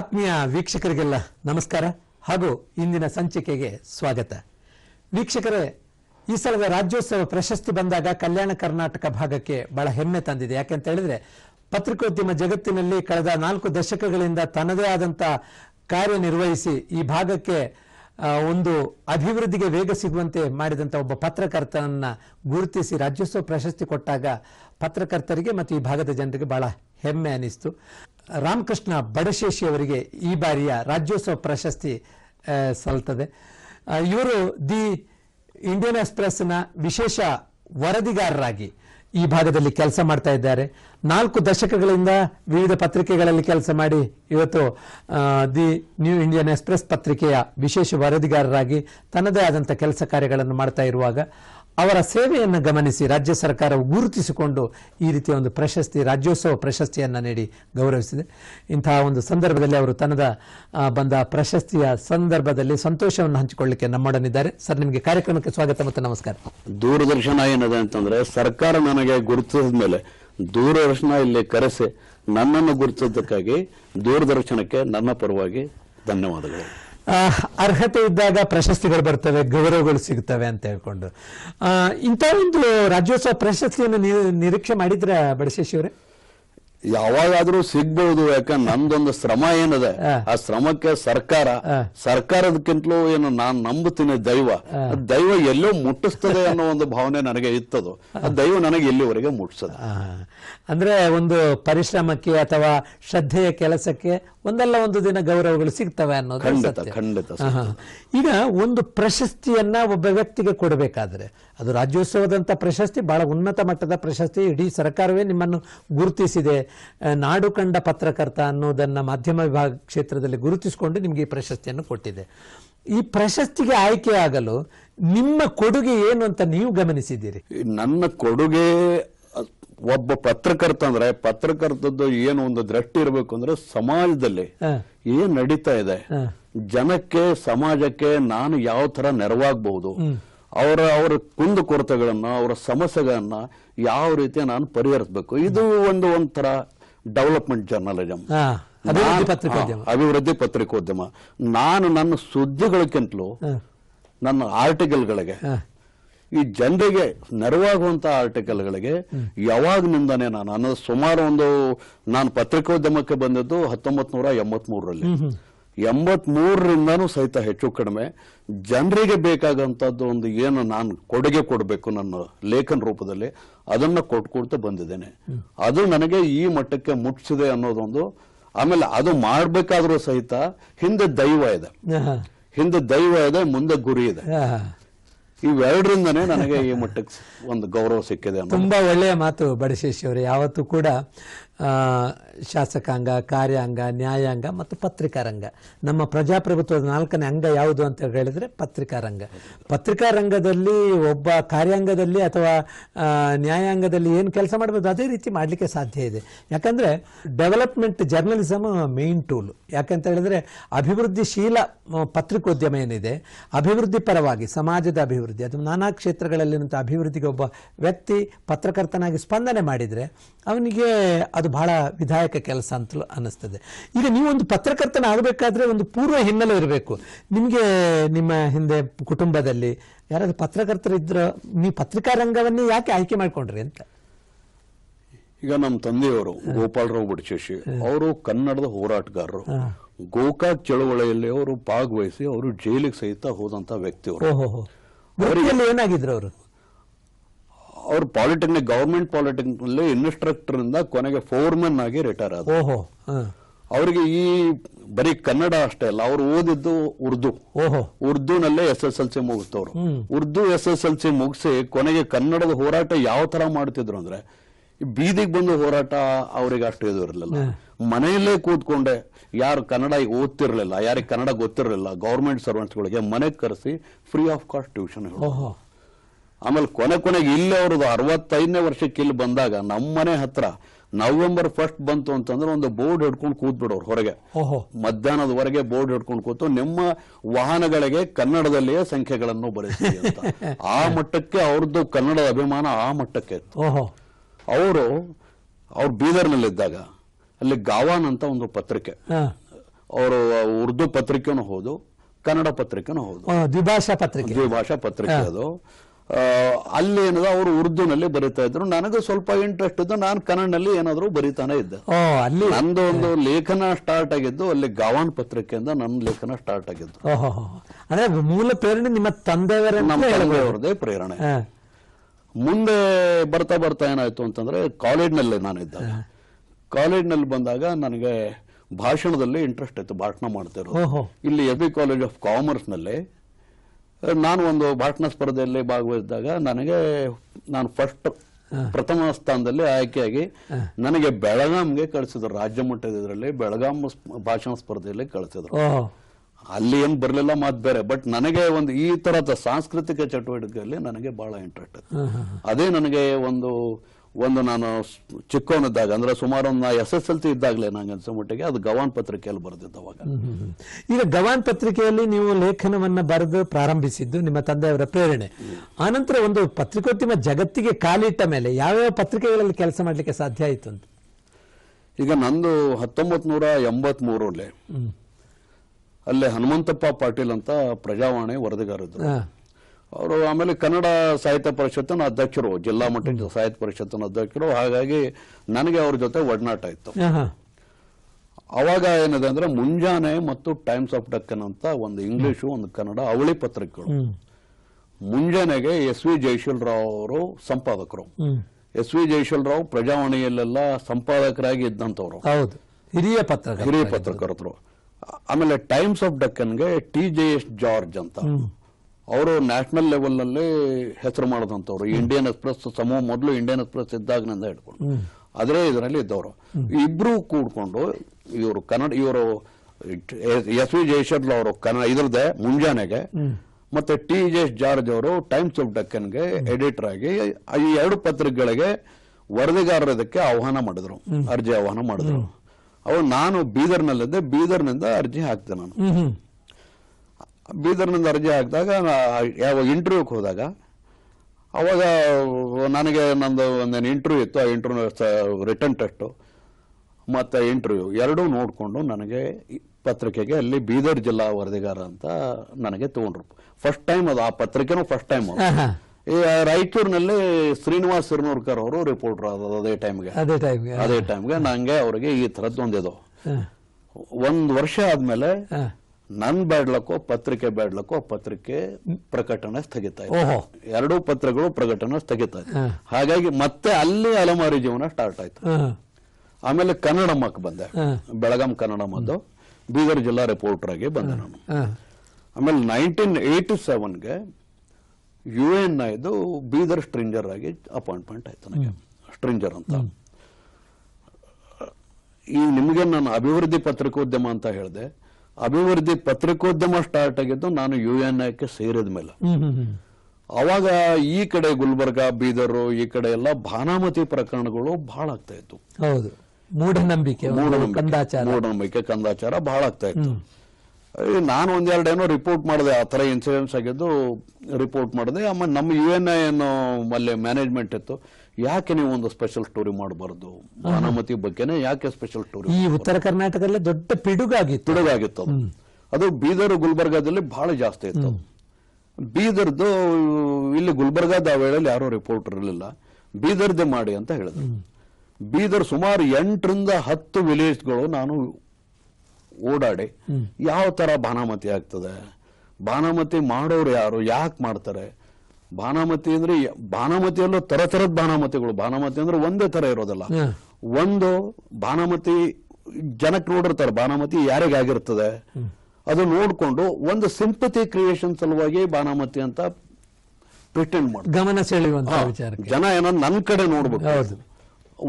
ಆತ್ಮೀಯ ವೀಕ್ಷಕರಿಗೆಲ್ಲ ನಮಸ್ಕಾರ ಹಾಗೂ ಇಂದಿನ ಸಂಚಿಕೆಗೆ ಸ್ವಾಗತ. ವೀಕ್ಷಕರೇ, ಈ ಸಲದ ರಾಜ್ಯೋತ್ಸವ ಪ್ರಶಸ್ತಿ ಬಂದಾಗ ಕಲ್ಯಾಣ ಕರ್ನಾಟಕ ಭಾಗಕ್ಕೆ ಬಹಳ ಹೆಮ್ಮೆ ತಂದಿದೆ. ಯಾಕೆಂತ ಹೇಳಿದ್ರೆ, ಪತ್ರಿಕೋದ್ಯಮ ಜಗತ್ತಿನಲ್ಲಿ ಕಳೆದ ನಾಲ್ಕು ದಶಕಗಳಿಂದ ತನ್ನದೇ ಆದಂತಹ ಕಾರ್ಯನಿರ್ವಹಿಸಿ ಈ ಭಾಗಕ್ಕೆ ಒಂದು ಅಭಿವೃದ್ಧಿಗೆ ವೇಗ ಸಿಗುವಂತೆ ಮಾಡಿದಂಥ ಒಬ್ಬ ಪತ್ರಕರ್ತನನ್ನ ಗುರುತಿಸಿ ರಾಜ್ಯೋತ್ಸವ ಪ್ರಶಸ್ತಿ ಕೊಟ್ಟಾಗ ಪತ್ರಕರ್ತರಿಗೆ ಮತ್ತು ಈ ಭಾಗದ ಜನರಿಗೆ ಬಹಳ ಹೆಮ್ಮೆ ಅನಿಸ್ತು. ರಾಮಕೃಷ್ಣ ಬಡಶೇಷಿ ಅವರಿಗೆ ಈ ಬಾರಿಯ ರಾಜ್ಯೋತ್ಸವ ಪ್ರಶಸ್ತಿ ಸಲ್ತದೆ. ಇವರು ದಿ ಇಂಡಿಯನ್ ಎಕ್ಸ್ಪ್ರೆಸ್ನ ವಿಶೇಷ ವರದಿಗಾರರಾಗಿ ಈ ಭಾಗದಲ್ಲಿ ಕೆಲಸ ಮಾಡ್ತಾ ಇದ್ದಾರೆ. ನಾಲ್ಕು ದಶಕಗಳಿಂದ ವಿವಿಧ ಪತ್ರಿಕೆಗಳಲ್ಲಿ ಕೆಲಸ ಮಾಡಿ ಇವತ್ತು ದಿ ನ್ಯೂ ಇಂಡಿಯನ್ ಎಕ್ಸ್ಪ್ರೆಸ್ ಪತ್ರಿಕೆಯ ವಿಶೇಷ ವರದಿಗಾರರಾಗಿ ತನ್ನದೇ ಆದಂಥ ಕೆಲಸ ಕಾರ್ಯಗಳನ್ನು ಮಾಡ್ತಾ ಇರುವಾಗ ಅವರ ಸೇವೆಯನ್ನು ಗಮನಿಸಿ ರಾಜ್ಯ ಸರ್ಕಾರವು ಗುರುತಿಸಿಕೊಂಡು ಈ ರೀತಿಯ ಒಂದು ಪ್ರಶಸ್ತಿ, ರಾಜ್ಯೋತ್ಸವ ಪ್ರಶಸ್ತಿಯನ್ನು ನೀಡಿ ಗೌರವಿಸಿದೆ. ಇಂತಹ ಒಂದು ಸಂದರ್ಭದಲ್ಲಿ ಅವರು ತನ್ನದ ಬಂದ ಪ್ರಶಸ್ತಿಯ ಸಂದರ್ಭದಲ್ಲಿ ಸಂತೋಷವನ್ನು ಹಂಚಿಕೊಳ್ಳಿಕ್ಕೆ ನಮ್ಮೊಡನಿದ್ದಾರೆ. ಸರ್, ನಿಮಗೆ ಕಾರ್ಯಕ್ರಮಕ್ಕೆ ಸ್ವಾಗತ ಮತ್ತು ನಮಸ್ಕಾರ. ದೂರದರ್ಶನ ಏನಿದೆ ಅಂತಂದ್ರೆ, ಸರ್ಕಾರ ನನಗೆ ಗುರುತಿಸಿದ ಮೇಲೆ ದೂರದರ್ಶನ ಇಲ್ಲಿ ಕರೆಸಿ ನನ್ನನ್ನು ಗುರುತಿಸಿದ್ದಕ್ಕಾಗಿ ದೂರದರ್ಶನಕ್ಕೆ ನನ್ನ ಪರವಾಗಿ ಧನ್ಯವಾದಗಳು. ಅರ್ಹತೆ ಇದ್ದಾಗ ಪ್ರಶಸ್ತಿಗಳು ಬರ್ತವೆ ಗೌರವಗಳು ಸಿಗ್ತವೆ ಅಂತ ಹೇಳ್ಕೊಂಡು. ಇಂಥ ಒಂದು ರಾಜ್ಯೋತ್ಸವ ಪ್ರಶಸ್ತಿಯನ್ನು ನಿರೀಕ್ಷೆ ಮಾಡಿದ್ರೆ ಬಡಶೇಶಿ ಅವರೇ? ಯಾವಾಗಾದ್ರೂ ಸಿಗ್ಬಹುದು ಯಾಕಂದ್ರೆ ನಂದೊಂದು ಶ್ರಮ ಏನಿದೆ? ಆ. ಶ್ರಮಕ್ಕೆ ಸರ್ಕಾರ. ಸರ್ಕಾರದಕ್ಕಿಂತಲೂ ಏನು ನಾನ್ ನಂಬುತ್ತೀನಿ ದೈವ. ಆ. ದೈವ ಎಲ್ಲೋ ಮುಟ್ಟಿಸ್ತದೆ ಅನ್ನೋ ಒಂದು ಭಾವನೆ ನನಗೆ ಇತ್ತದು. ಆ ದೈವ ನನಗೆ ಎಲ್ಲಿವರೆಗೆ ಮುಟ್ಟಿಸದ. ಅಂದ್ರೆ ಒಂದು ಪರಿಶ್ರಮಕ್ಕೆ ಅಥವಾ ಶ್ರದ್ಧೆಯ ಕೆಲಸಕ್ಕೆ ಒಂದಲ್ಲ ಒಂದು ದಿನ ಗೌರವಗಳು ಸಿಗ್ತವೆ ಅನ್ನೋದು. ಈಗ ಒಂದು ಪ್ರಶಸ್ತಿಯನ್ನ ಒಬ್ಬ ವ್ಯಕ್ತಿಗೆ ಕೊಡಬೇಕಾದ್ರೆ ಅದು ರಾಜ್ಯೋತ್ಸವದಂತ ಪ್ರಶಸ್ತಿ ಬಹಳ ಉನ್ನತ ಮಟ್ಟದ ಪ್ರಶಸ್ತಿ ಇಡೀ ಸರ್ಕಾರವೇ ನಿಮ್ಮನ್ನು ಗುರುತಿಸಿದೆ. ನಾಡು ಕಂಡ ಪತ್ರಕರ್ತ ಅನ್ನೋದನ್ನ ಮಾಧ್ಯಮ ವಿಭಾಗ ಕ್ಷೇತ್ರದಲ್ಲಿ ಗುರುತಿಸಿಕೊಂಡು ನಿಮಗೆ ಈ ಪ್ರಶಸ್ತಿಯನ್ನು ಕೊಟ್ಟಿದೆ. ಈ ಪ್ರಶಸ್ತಿಗೆ ಆಯ್ಕೆಯಾಗಲು ನಿಮ್ಮ ಕೊಡುಗೆ ಏನು ಅಂತ ನೀವು ಗಮನಿಸಿದ್ದೀರಿ? ನನ್ನ ಕೊಡುಗೆ ಒಬ್ಬ ಪತ್ರಕರ್ತ ಅಂದ್ರೆ ಪತ್ರಕರ್ತದ್ದು ಏನು ಒಂದು ದೃಷ್ಟಿ ಇರಬೇಕು ಅಂದ್ರೆ ಸಮಾಜದಲ್ಲಿ. ಏನ್ ನಡೀತಾ ಇದೆ? ಜನಕ್ಕೆ ಸಮಾಜಕ್ಕೆ ನಾನು ಯಾವ ತರ ನೆರವಾಗಬಹುದು? ಅವರ ಅವರ ಕುಂದು ಕೊರತೆಗಳನ್ನ ಅವರ ಸಮಸ್ಯೆಗಳನ್ನ ಯಾವ ರೀತಿ ನಾನು ಪರಿಹರಿಸಬೇಕು? ಇದು ಒಂದು ಒಂಥರ ಡೆವಲಪ್ಮೆಂಟ್ ಜರ್ನಲಿಸಮ್ ಅಭಿವೃದ್ಧಿ ಪತ್ರಿಕೋದ್ಯಮ. ನಾನು ನನ್ನ ಸುದ್ದಿಗಳಕ್ಕಿಂತಲೂ ನನ್ನ ಆರ್ಟಿಕಲ್ಗಳಿಗೆ. ಈ ಜನರಿಗೆ ನೆರವಾಗುವಂತ ಆರ್ಟಿಕಲ್ಗಳಿಗೆ ಯಾವಾಗಿನಿಂದಾನೆ ನಾನು ಅನ್ನೋದು ಸುಮಾರು ಒಂದು ನಾನು ಪತ್ರಿಕೋದ್ಯಮಕ್ಕೆ ಬಂದದ್ದು ಹತ್ತೊಂಬತ್ ನೂರ ಎಂಬತ್ ಮೂರರಲ್ಲಿ ಎಂಬತ್ ಮೂರರಿಂದನೂ ಸಹಿತ ಹೆಚ್ಚು ಕಡಿಮೆ. ಜನರಿಗೆ ಬೇಕಾಗಂತದ್ದು ಒಂದು ಏನು ನಾನು ಕೊಡುಗೆ ಕೊಡಬೇಕು ನನ್ನ ಲೇಖನ ರೂಪದಲ್ಲಿ ಅದನ್ನ ಕೊಟ್ಕೊಡ್ತಾ ಬಂದಿದ್ದೇನೆ. ಅದು ನನಗೆ ಈ ಮಟ್ಟಕ್ಕೆ ಮುಟ್ಟಿಸಿದೆ ಅನ್ನೋದೊಂದು ಆಮೇಲೆ ಅದು ಮಾಡ್ಬೇಕಾದ್ರೂ ಸಹಿತ ಹಿಂದೆ ದೈವ ಇದೆ. ಹಿಂದೆ ದೈವ ಇದೆ ಮುಂದೆ ಗುರಿ ಇದೆ. ಇವೆರಡರಿಂದನೇ ನನಗೆ ಈ ಮಟ್ಟಕ್ಕೆ ಒಂದು ಗೌರವ ಸಿಕ್ಕಿದೆ ತುಂಬ ಒಳ್ಳೆಯ ಮಾತು ಬಡಶೇಶಿ ಅವರು. ಯಾವತ್ತೂ ಕೂಡ ಶಾಸಕಾಂಗ, ಕಾರ್ಯಾಂಗ, ನ್ಯಾಯಾಂಗ ಮತ್ತು ಪತ್ರಿಕಾರಂಗ. ನಮ್ಮ ಪ್ರಜಾಪ್ರಭುತ್ವದ ನಾಲ್ಕನೇ ಅಂಗ ಯಾವುದು ಅಂತ ಹೇಳಿದ್ರೆ ಪತ್ರಿಕಾರಂಗ. ಪತ್ರಿಕಾರಂಗದಲ್ಲಿ ಒಬ್ಬ ಕಾರ್ಯಾಂಗದಲ್ಲಿ ಅಥವಾ ನ್ಯಾಯಾಂಗದಲ್ಲಿ ಏನು ಕೆಲಸ ಮಾಡಬಹುದು ಅದೇ ರೀತಿ ಮಾಡಲಿಕ್ಕೆ ಸಾಧ್ಯ ಇದೆ. ಯಾಕಂದರೆ ಡೆವಲಪ್ಮೆಂಟ್ ಜರ್ನಲಿಸಮ್ ಮೇನ್ ಟೂಲ್ ಯಾಕಂತ ಹೇಳಿದರೆ ಅಭಿವೃದ್ಧಿಶೀಲ ಪತ್ರಿಕೋದ್ಯಮ ಏನಿದೆ, ಅಭಿವೃದ್ಧಿ ಪರವಾಗಿ, ಸಮಾಜದ ಅಭಿವೃದ್ಧಿ ಅದು ನಾನಾ ಕ್ಷೇತ್ರಗಳಲ್ಲಿರುವಂಥ ಅಭಿವೃದ್ಧಿಗೆ ಒಬ್ಬ ವ್ಯಕ್ತಿ ಪತ್ರಕರ್ತನಾಗಿ ಸ್ಪಂದನೆ ಮಾಡಿದರೆ, ಅವನಿಗೆ ಅದು ಬಹಳ ವಿಧಾಯಕ ಕೆಲಸ ಅಂತಲೂ ಅನ್ನಿಸ್ತದೆ. ಈಗ ನೀವೊಂದು ಪತ್ರಕರ್ತನ ಆಗಬೇಕಾದ್ರೆ ಒಂದು ಪೂರ್ವ ಹಿನ್ನೆಲೆ ಇರಬೇಕು. ನಿಮಗೆ ನಿಮ್ಮ ಹಿಂದೆ ಕುಟುಂಬದಲ್ಲಿ ಯಾರಾದ್ರೂ ಪತ್ರಕರ್ತರಿದ್ರ ನೀವು ಪತ್ರಿಕಾ ರಂಗವನ್ನೇ ಯಾಕೆ ಆಯ್ಕೆ ಮಾಡ್ಕೊಂಡ್ರಿ ಅಂತ? ಈಗ ನಮ್ಮ ತಂದೆಯವರು ಗೋಪಾಲರಾವ್ ಬಡಶೇಷಿ ಅವರು ಕನ್ನಡದ ಹೋರಾಟಗಾರರು. ಗೋಕಾಕ್ ಚಳವಳಿಯಲ್ಲಿ ಅವರು ಭಾಗವಹಿಸಿ ಅವರು ಜೈಲಿಗೆ ಸಹಿತ ಹೋದಂತ ವ್ಯಕ್ತಿಯವರು. ಏನಾಗಿದ್ರು ಅವರು? ಅವರು ಪಾಲಿಟೆಕ್ನಿಕ್ ಗವರ್ಮೆಂಟ್ ಪಾಲಿಟೆಕ್ನಿಕ್ನಲ್ಲಿ ಇನ್ಸ್ಟ್ರಕ್ಟರ್ ಇಂದ ಕೊನೆಗೆ ಫೋರ್ಮನ್ ಆಗಿ ರಿಟೈರ್ ಆದ ಓಹೋ. ಅವರಿಗೆ ಈ ಬರೀ ಕನ್ನಡ ಅಷ್ಟೇ ಅಲ್ಲ ಅವ್ರು ಓದಿದ್ದು ಉರ್ದು. ಓಹೋ. ಉರ್ದುನಲ್ಲೇ S S L C ಮುಗಿಸ್ತವ್ರು. Urdu S S L C ಮುಗಿಸಿ ಕೊನೆಗೆ ಕನ್ನಡದ ಹೋರಾಟ ಯಾವ ತರ ಮಾಡ್ತಿದ್ರು ಅಂದ್ರೆ ಬೀದಿಗೆ ಬಂದು ಹೋರಾಟ ಅವರಿಗೆ ಅಷ್ಟು ಇದು ಇರಲಿಲ್ಲ. ಮನೆಯಲ್ಲೇ ಕೂತ್ಕೊಂಡೆ ಯಾರು ಕನ್ನಡ ಓದ್ತಿರ್ಲಿಲ್ಲ ಯಾರಿಗೆ ಕನ್ನಡ ಗೊತ್ತಿರಲಿಲ್ಲ ಗೌರ್ಮೆಂಟ್ ಸರ್ವೆಂಟ್ಸ್ಗಳಿಗೆ ಮನೆಗೆ ಕರೆಸಿ ಫ್ರೀ ಆಫ್ ಕಾಸ್ಟ್ ಟ್ಯೂಷನ್ ಆಮೇಲೆ ಕೊನೆ ಕೊನೆಗೆ ಇಲ್ಲಿ ಅವ್ರದ್ದು ಅರವತ್ತೈದನೇ ವರ್ಷಕ್ಕೆ ಇಲ್ಲಿ ಬಂದಾಗ ನಮ್ಮ ಮನೆ ಹತ್ರ ನವೆಂಬರ್ ಫಸ್ಟ್ ಬಂತು ಅಂತಂದ್ರೆ ಒಂದು ಬೋರ್ಡ್ ಹಿಡ್ಕೊಂಡು ಕೂತ್ ಬಿಡೋರು ಹೊರಗೆ. ಮಧ್ಯಾಹ್ನದವರೆಗೆ ಬೋರ್ಡ್ ಹಿಡ್ಕೊಂಡು ಕೂತು ನಿಮ್ಮ ವಾಹನಗಳಿಗೆ ಕನ್ನಡದಲ್ಲಿಯೇ ಸಂಖ್ಯೆಗಳನ್ನು ಬರೆಸಿ ಅಂತ. ಆ ಮಟ್ಟಕ್ಕೆ ಅವ್ರದ್ದು ಕನ್ನಡದ ಅಭಿಮಾನ ಆ ಮಟ್ಟಕ್ಕೆ ಅವರು ಅವ್ರು ಬೀದರ್ನಲ್ಲಿದ್ದಾಗ ಅಲ್ಲಿ ಗಾವಾನ್ ಅಂತ ಒಂದು ಪತ್ರಿಕೆ. ಅವರು ಉರ್ದು ಪತ್ರಿಕೆನೂ ಹೌದು ಕನ್ನಡ ಪತ್ರಿಕೆನೂ ಹೌದು. ದ್ವಿಭಾಷಾ ಪತ್ರಿಕೆ. ದ್ವಿಭಾಷಾ ಪತ್ರಿಕೆ ಅದು. ಅಲ್ಲಿ ಏನದ ಅವರು ಉರ್ದುನಲ್ಲಿ ಬರೀತಾ ಇದ್ರು. ನನಗೆ ಸ್ವಲ್ಪ ಇಂಟ್ರೆಸ್ಟ್ ಇದ್ದು ನಾನು ಕನ್ನಡನಲ್ಲಿ ಏನಾದರೂ ಬರೀತಾನೆ ಇದ್ದೆ. ನಂದು ಒಂದು ಲೇಖನ ಸ್ಟಾರ್ಟ್ ಆಗಿದ್ದು ಅಲ್ಲಿ ಗಾವಾಣ್ ಪತ್ರಿಕೆಯಿಂದ ನನ್ನ ಲೇಖನ ಸ್ಟಾರ್ಟ್ ಆಗಿದ್ದು. ಅಂದ್ರೆ ಮೂಲ ಪ್ರೇರಣೆ ನಿಮ್ಮ ತಂದೆಯವರ ನಮ್ಮ ತಂದೆಯವರದೇ ಪ್ರೇರಣೆ. ಮುಂದೆ ಬರ್ತಾ ಬರ್ತಾ ಏನಾಯ್ತು ಅಂತಂದ್ರೆ ಕಾಲೇಜ್ನಲ್ಲಿ ನಾನಿದ್ದೆ. ಕಾಲೇಜ್ನಲ್ಲಿ ಬಂದಾಗ ನನಗೆ ಭಾಷಣದಲ್ಲಿ ಇಂಟ್ರೆಸ್ಟ್ ಇತ್ತು. ಭಾಷಣ ಮಾಡ್ತಿರೋದು. ಇಲ್ಲಿ ಎಬಿ ಕಾಲೇಜ್ ಆಫ್ ಕಾಮರ್ಸ್ನಲ್ಲಿ ನಾನು ಒಂದು ಭಾಷಣ ಸ್ಪರ್ಧೆಯಲ್ಲಿ ಭಾಗವಹಿಸಿದಾಗ ನನಗೆ ನಾನು ಫಸ್ಟ್ ಪ್ರಥಮ ಸ್ಥಾನದಲ್ಲಿ ಆಯ್ಕೆಯಾಗಿ ನನಗೆ ಬೆಳಗಾಂಗೆ ಕಳಿಸಿದ್ರು. ರಾಜ್ಯ ಮಟ್ಟದ ಇದರಲ್ಲಿ ಬೆಳಗಾಂ ಭಾಷಣ ಸ್ಪರ್ಧೆಯಲ್ಲಿ ಕಳಿಸಿದ್ರು. ಅಲ್ಲಿ ಏನ್ ಬರಲಿಲ್ಲ ಮಾತು ಬೇರೆ. ಬಟ್ ನನಗೆ ಒಂದು ಈ ತರದ ಸಾಂಸ್ಕೃತಿಕ ಚಟುವಟಿಕೆಯಲ್ಲಿ ನನಗೆ ಬಹಳ ಇಂಟ್ರೆಸ್ಟ್. ಅದೇ ನನಗೆ ಒಂದು ಒಂದು ನಾನು ಚಿಕ್ಕವನಿದ್ದಾಗ ಅಂದ್ರೆ ಸುಮಾರು ಒಂದು ಎಸ್ ಎಸ್ ಎಲ್ ಸಿ ಇದ್ದಾಗಲೇ ನಂಗೆ ಅನ್ಸೋ ಮಟ್ಟಿಗೆ ಅದು ಗವಾನ್ ಪತ್ರಿಕೆಯಲ್ಲಿ ಬರೆದಿದ್ದ ಅವಾಗ. ಹ್ಮ್, ಹ್ಮ್, ಹ್ಮ್. ಈಗ ಗವಾನ್ ಪತ್ರಿಕೆಯಲ್ಲಿ ನೀವು ಲೇಖನವನ್ನು ಬರೆದು ಪ್ರಾರಂಭಿಸಿದ್ದು ನಿಮ್ಮ ತಂದೆಯವರ ಪ್ರೇರಣೆ. ಆನಂತರ ಒಂದು ಪತ್ರಿಕೋದ್ಯಮ ಜಗತ್ತಿಗೆ ಕಾಲಿಟ್ಟ ಮೇಲೆ ಯಾವ್ಯಾವ ಪತ್ರಿಕೆಗಳಲ್ಲಿ ಕೆಲಸ ಮಾಡಲಿಕ್ಕೆ ಸಾಧ್ಯ ಆಯಿತು ಅಂತ? ಈಗ ನಂದು ಹತ್ತೊಂಬತ್ತು ನೂರ ಎಂಬತ್ ಮೂರಲ್ಲಿ ಅಲ್ಲೇ ಹನುಮಂತಪ್ಪ ಪಾಟೀಲ್ ಅಂತ ಪ್ರಜಾವಾಣಿ ವರದಿಗಾರರು ಹಾ. ಅವರು ಆಮೇಲೆ ಕನ್ನಡ ಸಾಹಿತ್ಯ ಪರಿಷತ್ತಿನ ಅಧ್ಯಕ್ಷರು ಜಿಲ್ಲಾ ಮಟ್ಟದ ಸಾಹಿತ್ಯ ಪರಿಷತ್ತಿನ ಅಧ್ಯಕ್ಷರು. ಹಾಗಾಗಿ ನನಗೆ ಅವ್ರ ಜೊತೆ ಒಡನಾಟ ಇತ್ತು. ಅವಾಗ ಏನಿದೆ ಅಂದ್ರೆ ಮುಂಜಾನೆ ಮತ್ತು ಟೈಮ್ಸ್ ಆಫ್ ಡಕ್ಕನ್ ಅಂತ ಒಂದು ಇಂಗ್ಲಿಷು ಒಂದು ಕನ್ನಡ ಅವಳಿ ಪತ್ರಿಕೆಗಳು. ಮುಂಜಾನೆಗೆ ಎಸ್ ವಿ ಜಯಶೀಲ್ ರಾವ್ ಅವರು ಸಂಪಾದಕರು ಎಸ್ ವಿ ಜಯಶೀಲ್ ರಾವ್ ಪ್ರಜಾವಾಣಿಯಲ್ಲೆಲ್ಲ ಸಂಪಾದಕರಾಗಿ ಇದ್ದಂಥವ್ರು. ಹಿರಿಯ ಪತ್ರಕರ್ತರು. ಆಮೇಲೆ ಟೈಮ್ಸ್ ಆಫ್ ಡಕ್ಕನ್ಗೆ ಟಿ ಜೆ ಎಸ್ ಜಾರ್ಜ್ ಅಂತ. ಅವರು ನ್ಯಾಷನಲ್ ಲೆವೆಲ್ನಲ್ಲಿ ಹೆಸರು ಮಾಡಿದಂಥವ್ರು. ಇಂಡಿಯನ್ ಎಕ್ಸ್ಪ್ರೆಸ್ ಸಮೂಹ ಮೊದಲು ಇಂಡಿಯನ್ ಎಕ್ಸ್ಪ್ರೆಸ್ ಇದ್ದಾಗಿನಿಂದ ಹಿಡ್ಕೊಂಡು. ಅದರೇ ಇದರಲ್ಲಿ ಇದ್ದವರು. ಇಬ್ಬರು ಕೂಡ್ಕೊಂಡು ಇವರು ಕನ್ನಡ ಇವರು ಎಸ್ ವಿ ಜಯಶರ್ಲ ಅವರು ಕನ್ನಡ ಇದ್ರದ್ದೇ ಮುಂಜಾನೆಗೆ. ಮತ್ತೆ ಟಿ ಜೆ ಜಾರ್ಜ್ ಅವರು ಟೈಮ್ಸ್ ಆಫ್ ಡಕ್ಕನ್ಗೆ ಎಡಿಟರ್ ಆಗಿ ಈ ಎರಡು ಪತ್ರಿಕೆಗಳಿಗೆ ವರದಿಗಾರರ ಇದಕ್ಕೆ ಆಹ್ವಾನ ಮಾಡಿದ್ರು. ಅರ್ಜಿ ಆಹ್ವಾನ ಮಾಡಿದ್ರು. ಅವರು ನಾನು ಬೀದರ್ನಲ್ಲಿದ್ದೆ. ಬೀದರ್ನಿಂದ ಅರ್ಜಿ ಹಾಕ್ತೇನೆ ನಾನು. ಬೀದರ್ನಿಂದ ಅರ್ಜಿ ಹಾಕಿದಾಗ ಯಾವ ಇಂಟರ್ವ್ಯೂಗೆ ಹೋದಾಗ ಅವಾಗ ನನಗೆ ನಂದು ಒಂದೇನು ಇಂಟರ್ವ್ಯೂ ಇತ್ತು. ಆ ಇಂಟರ್ವ್ಯೂ ರಿಟರ್ನ್ ಟೆಸ್ಟು ಮತ್ತು ಇಂಟರ್ವ್ಯೂ ಎರಡೂ ನೋಡಿಕೊಂಡು ನನಗೆ ಪತ್ರಿಕೆಗೆ ಅಲ್ಲಿ ಬೀದರ್ ಜಿಲ್ಲಾ ವರದಿಗಾರ ಅಂತ ನನಗೆ ತಗೊಂಡ್ರು. ಫಸ್ಟ್ ಟೈಮ್ ಅದು ಆ ಪತ್ರಿಕೆನೂ ಫಸ್ಟ್ ಟೈಮ್. ಈ ರಾಯಚೂರಿನಲ್ಲಿ ಶ್ರೀನಿವಾಸ್ ಸಿರ್ನೂರ್ಕರ್ ಅವರು ರಿಪೋರ್ಟರ್ ಆದದ್ದು ಅದೇ ಟೈಮ್ಗೆ ಅದೇ ಟೈಮ್ಗೆ ಅದೇ ಟೈಮ್ಗೆ ನಂಗೆ ಅವರಿಗೆ ಈ ಥರದ್ದು ಒಂದಿದು ಒಂದು ವರ್ಷ ಆದ್ಮೇಲೆ ನನ್ ಬ್ಯಾಡ್ಲಕ್ಕೋ ಪತ್ರಿಕೆ ಬ್ಯಾಡ್ಲಕ್ಕೋ ಪತ್ರಿಕೆ ಪ್ರಕಟಣೆ ಸ್ಥಗಿತ ಆಯ್ತು. ಓಹೋ. ಎರಡೂ ಪತ್ರಗಳು ಪ್ರಕಟಣೆ ಸ್ಥಗಿತ ಇದೆ ಹಾಗಾಗಿ ಮತ್ತೆ ಅಲ್ಲಿ ಅಲೆಮಾರಿ ಜೀವನ ಸ್ಟಾರ್ಟ್ ಆಯ್ತು. ಆಮೇಲೆ ಕನ್ನಡಮ್ಮಕ್ಕೆ ಬಂದೆ. ಬೆಳಗಾಂ ಕನ್ನಡಮ್ಮದ್ದು ಬೀದರ್ ಜಿಲ್ಲಾ ರಿಪೋರ್ಟರ್ ಆಗಿ ಬಂದೆ ನಾನು. ಆಮೇಲೆ ನೈನ್ಟೀನ್ ಏಯ್ಟಿ ಸೆವೆನ್ಗೆ ಯು ಎನ್ ಐದು ಬೀದರ್ ಸ್ಟ್ರಿಂಜರ್ ಆಗಿ ಅಪಾಯಿಂಟ್ಮೆಂಟ್ ಆಯ್ತು ನನಗೆ. ಸ್ಟ್ರಿಂಜರ್ ಅಂತ. ಈ ನಿಮಗೆ ನಾನು ಅಭಿವೃದ್ಧಿ ಪತ್ರಿಕೋದ್ಯಮ ಅಂತ ಹೇಳಿದೆ. ಅಭಿವೃದ್ಧಿ ಪತ್ರಿಕೋದ್ಯಮ ಸ್ಟಾರ್ಟ್ ಆಗಿದ್ದು ನಾನು ಯು ಎನ್ ಐಕ್ಕೆ ಸೇರಿದ ಮೇಲೆ ಅವಾಗ ಈ ಕಡೆ ಗುಲ್ಬರ್ಗ ಬೀದರು ಈ ಕಡೆ ಎಲ್ಲ ಭಾನಾಮತಿ ಪ್ರಕರಣಗಳು ಬಹಳ ಆಗ್ತಾ ಇತ್ತು. ಹೌದು. ಮೂಢನಂಬಿಕೆ ಮೂಢನಂಬಿಕೆ ಕಂದಾಚಾರ. ಬಹಳ ಆಗ್ತಾ ಇತ್ತು. ನಾನು ಒಂದೆರಡು ಏನೋ ರಿಪೋರ್ಟ್ ಮಾಡಿದೆ ಆ ಥರ ಇನ್ಸಿಡೆಂಟ್ಸ್ ಆಗಿದ್ದು ರಿಪೋರ್ಟ್ ಮಾಡಿದೆ. ಆಮೇಲೆ ನಮ್ಮ ಯು ಎನ್ ಐ ಅನ್ನೋ ಅಲ್ಲಿ ಮ್ಯಾನೇಜ್ಮೆಂಟ್ ಇತ್ತು. ಯಾಕೆ ನೀವು ಒಂದು ಸ್ಪೆಷಲ್ ಸ್ಟೋರಿ ಮಾಡಬಾರ್ದು? ಭಾನುಮತಿ ಬಗ್ಗೆನೇ ಯಾಕೆ ಸ್ಪೆಷಲ್ ಸ್ಟೋರಿ ಈ ಉತ್ತರ ಕರ್ನಾಟಕದಲ್ಲೇ ದೊಡ್ಡ ಪಿಡುಗಾಗಿತ್ತು. ತುಡುಗಾಗಿತ್ತು ಅದು. ಬೀದರ್ ಗುಲ್ಬರ್ಗಾದಲ್ಲಿ ಬಹಳ ಜಾಸ್ತಿ ಇತ್ತು ಬೀದರ್ದು ಇಲ್ಲಿ ಗುಲ್ಬರ್ಗಾದ ಆ ವೇಳೆಯಲ್ಲಿ ಯಾರೋ ರಿಪೋರ್ಟರ್ ಇರಲಿಲ್ಲ. ಬೀದರ್ದೆ ಮಾಡಿ ಅಂತ ಹೇಳಿದ್ರು. ಬೀದರ್ ಸುಮಾರು ಎಂಟರಿಂದ ಹತ್ತು ವಿಲೇಜ್ಗಳು ನಾನು ಓಡಾಡಿ ಯಾವ ತರ ಬಾನಾಮತಿ ಆಗ್ತದೆ? ಬಾನಾಮತಿ ಮಾಡೋರು ಯಾರು? ಯಾಕೆ ಮಾಡ್ತಾರೆ? ಬಾನಾಮತಿ ಅಂದ್ರೆ ಬಾನಾಮತಿಯಲ್ಲೂ ತರ ತರದ ಬಾನಾಮತಿಗಳು ಬಾನಾಮತಿ ಅಂದ್ರೆ ಒಂದೇ ತರ ಇರೋದಲ್ಲ. ಒಂದು ಬಾನಾಮತಿ ಜನಕ್ಕೆ ನೋಡಿರ್ತಾರೆ. ಬಾನಾಮತಿ ಯಾರಿಗಾಗಿರ್ತದೆ ಅದು ನೋಡ್ಕೊಂಡು ಒಂದು ಸಿಂಪತಿ ಕ್ರಿಯೇಷನ್ ಸಲುವಾಗಿ ಬಾನಾಮತಿ ಅಂತ ಪ್ರಿಟೆಂಡ್ ಮಾಡಿ ಗಮನ ಸೆಳೆಯುವಂತ ವಿಚಾರ ಜನ ಏನೋ ನನ್ನ ಕಡೆ ನೋಡ್ಬೇಕು.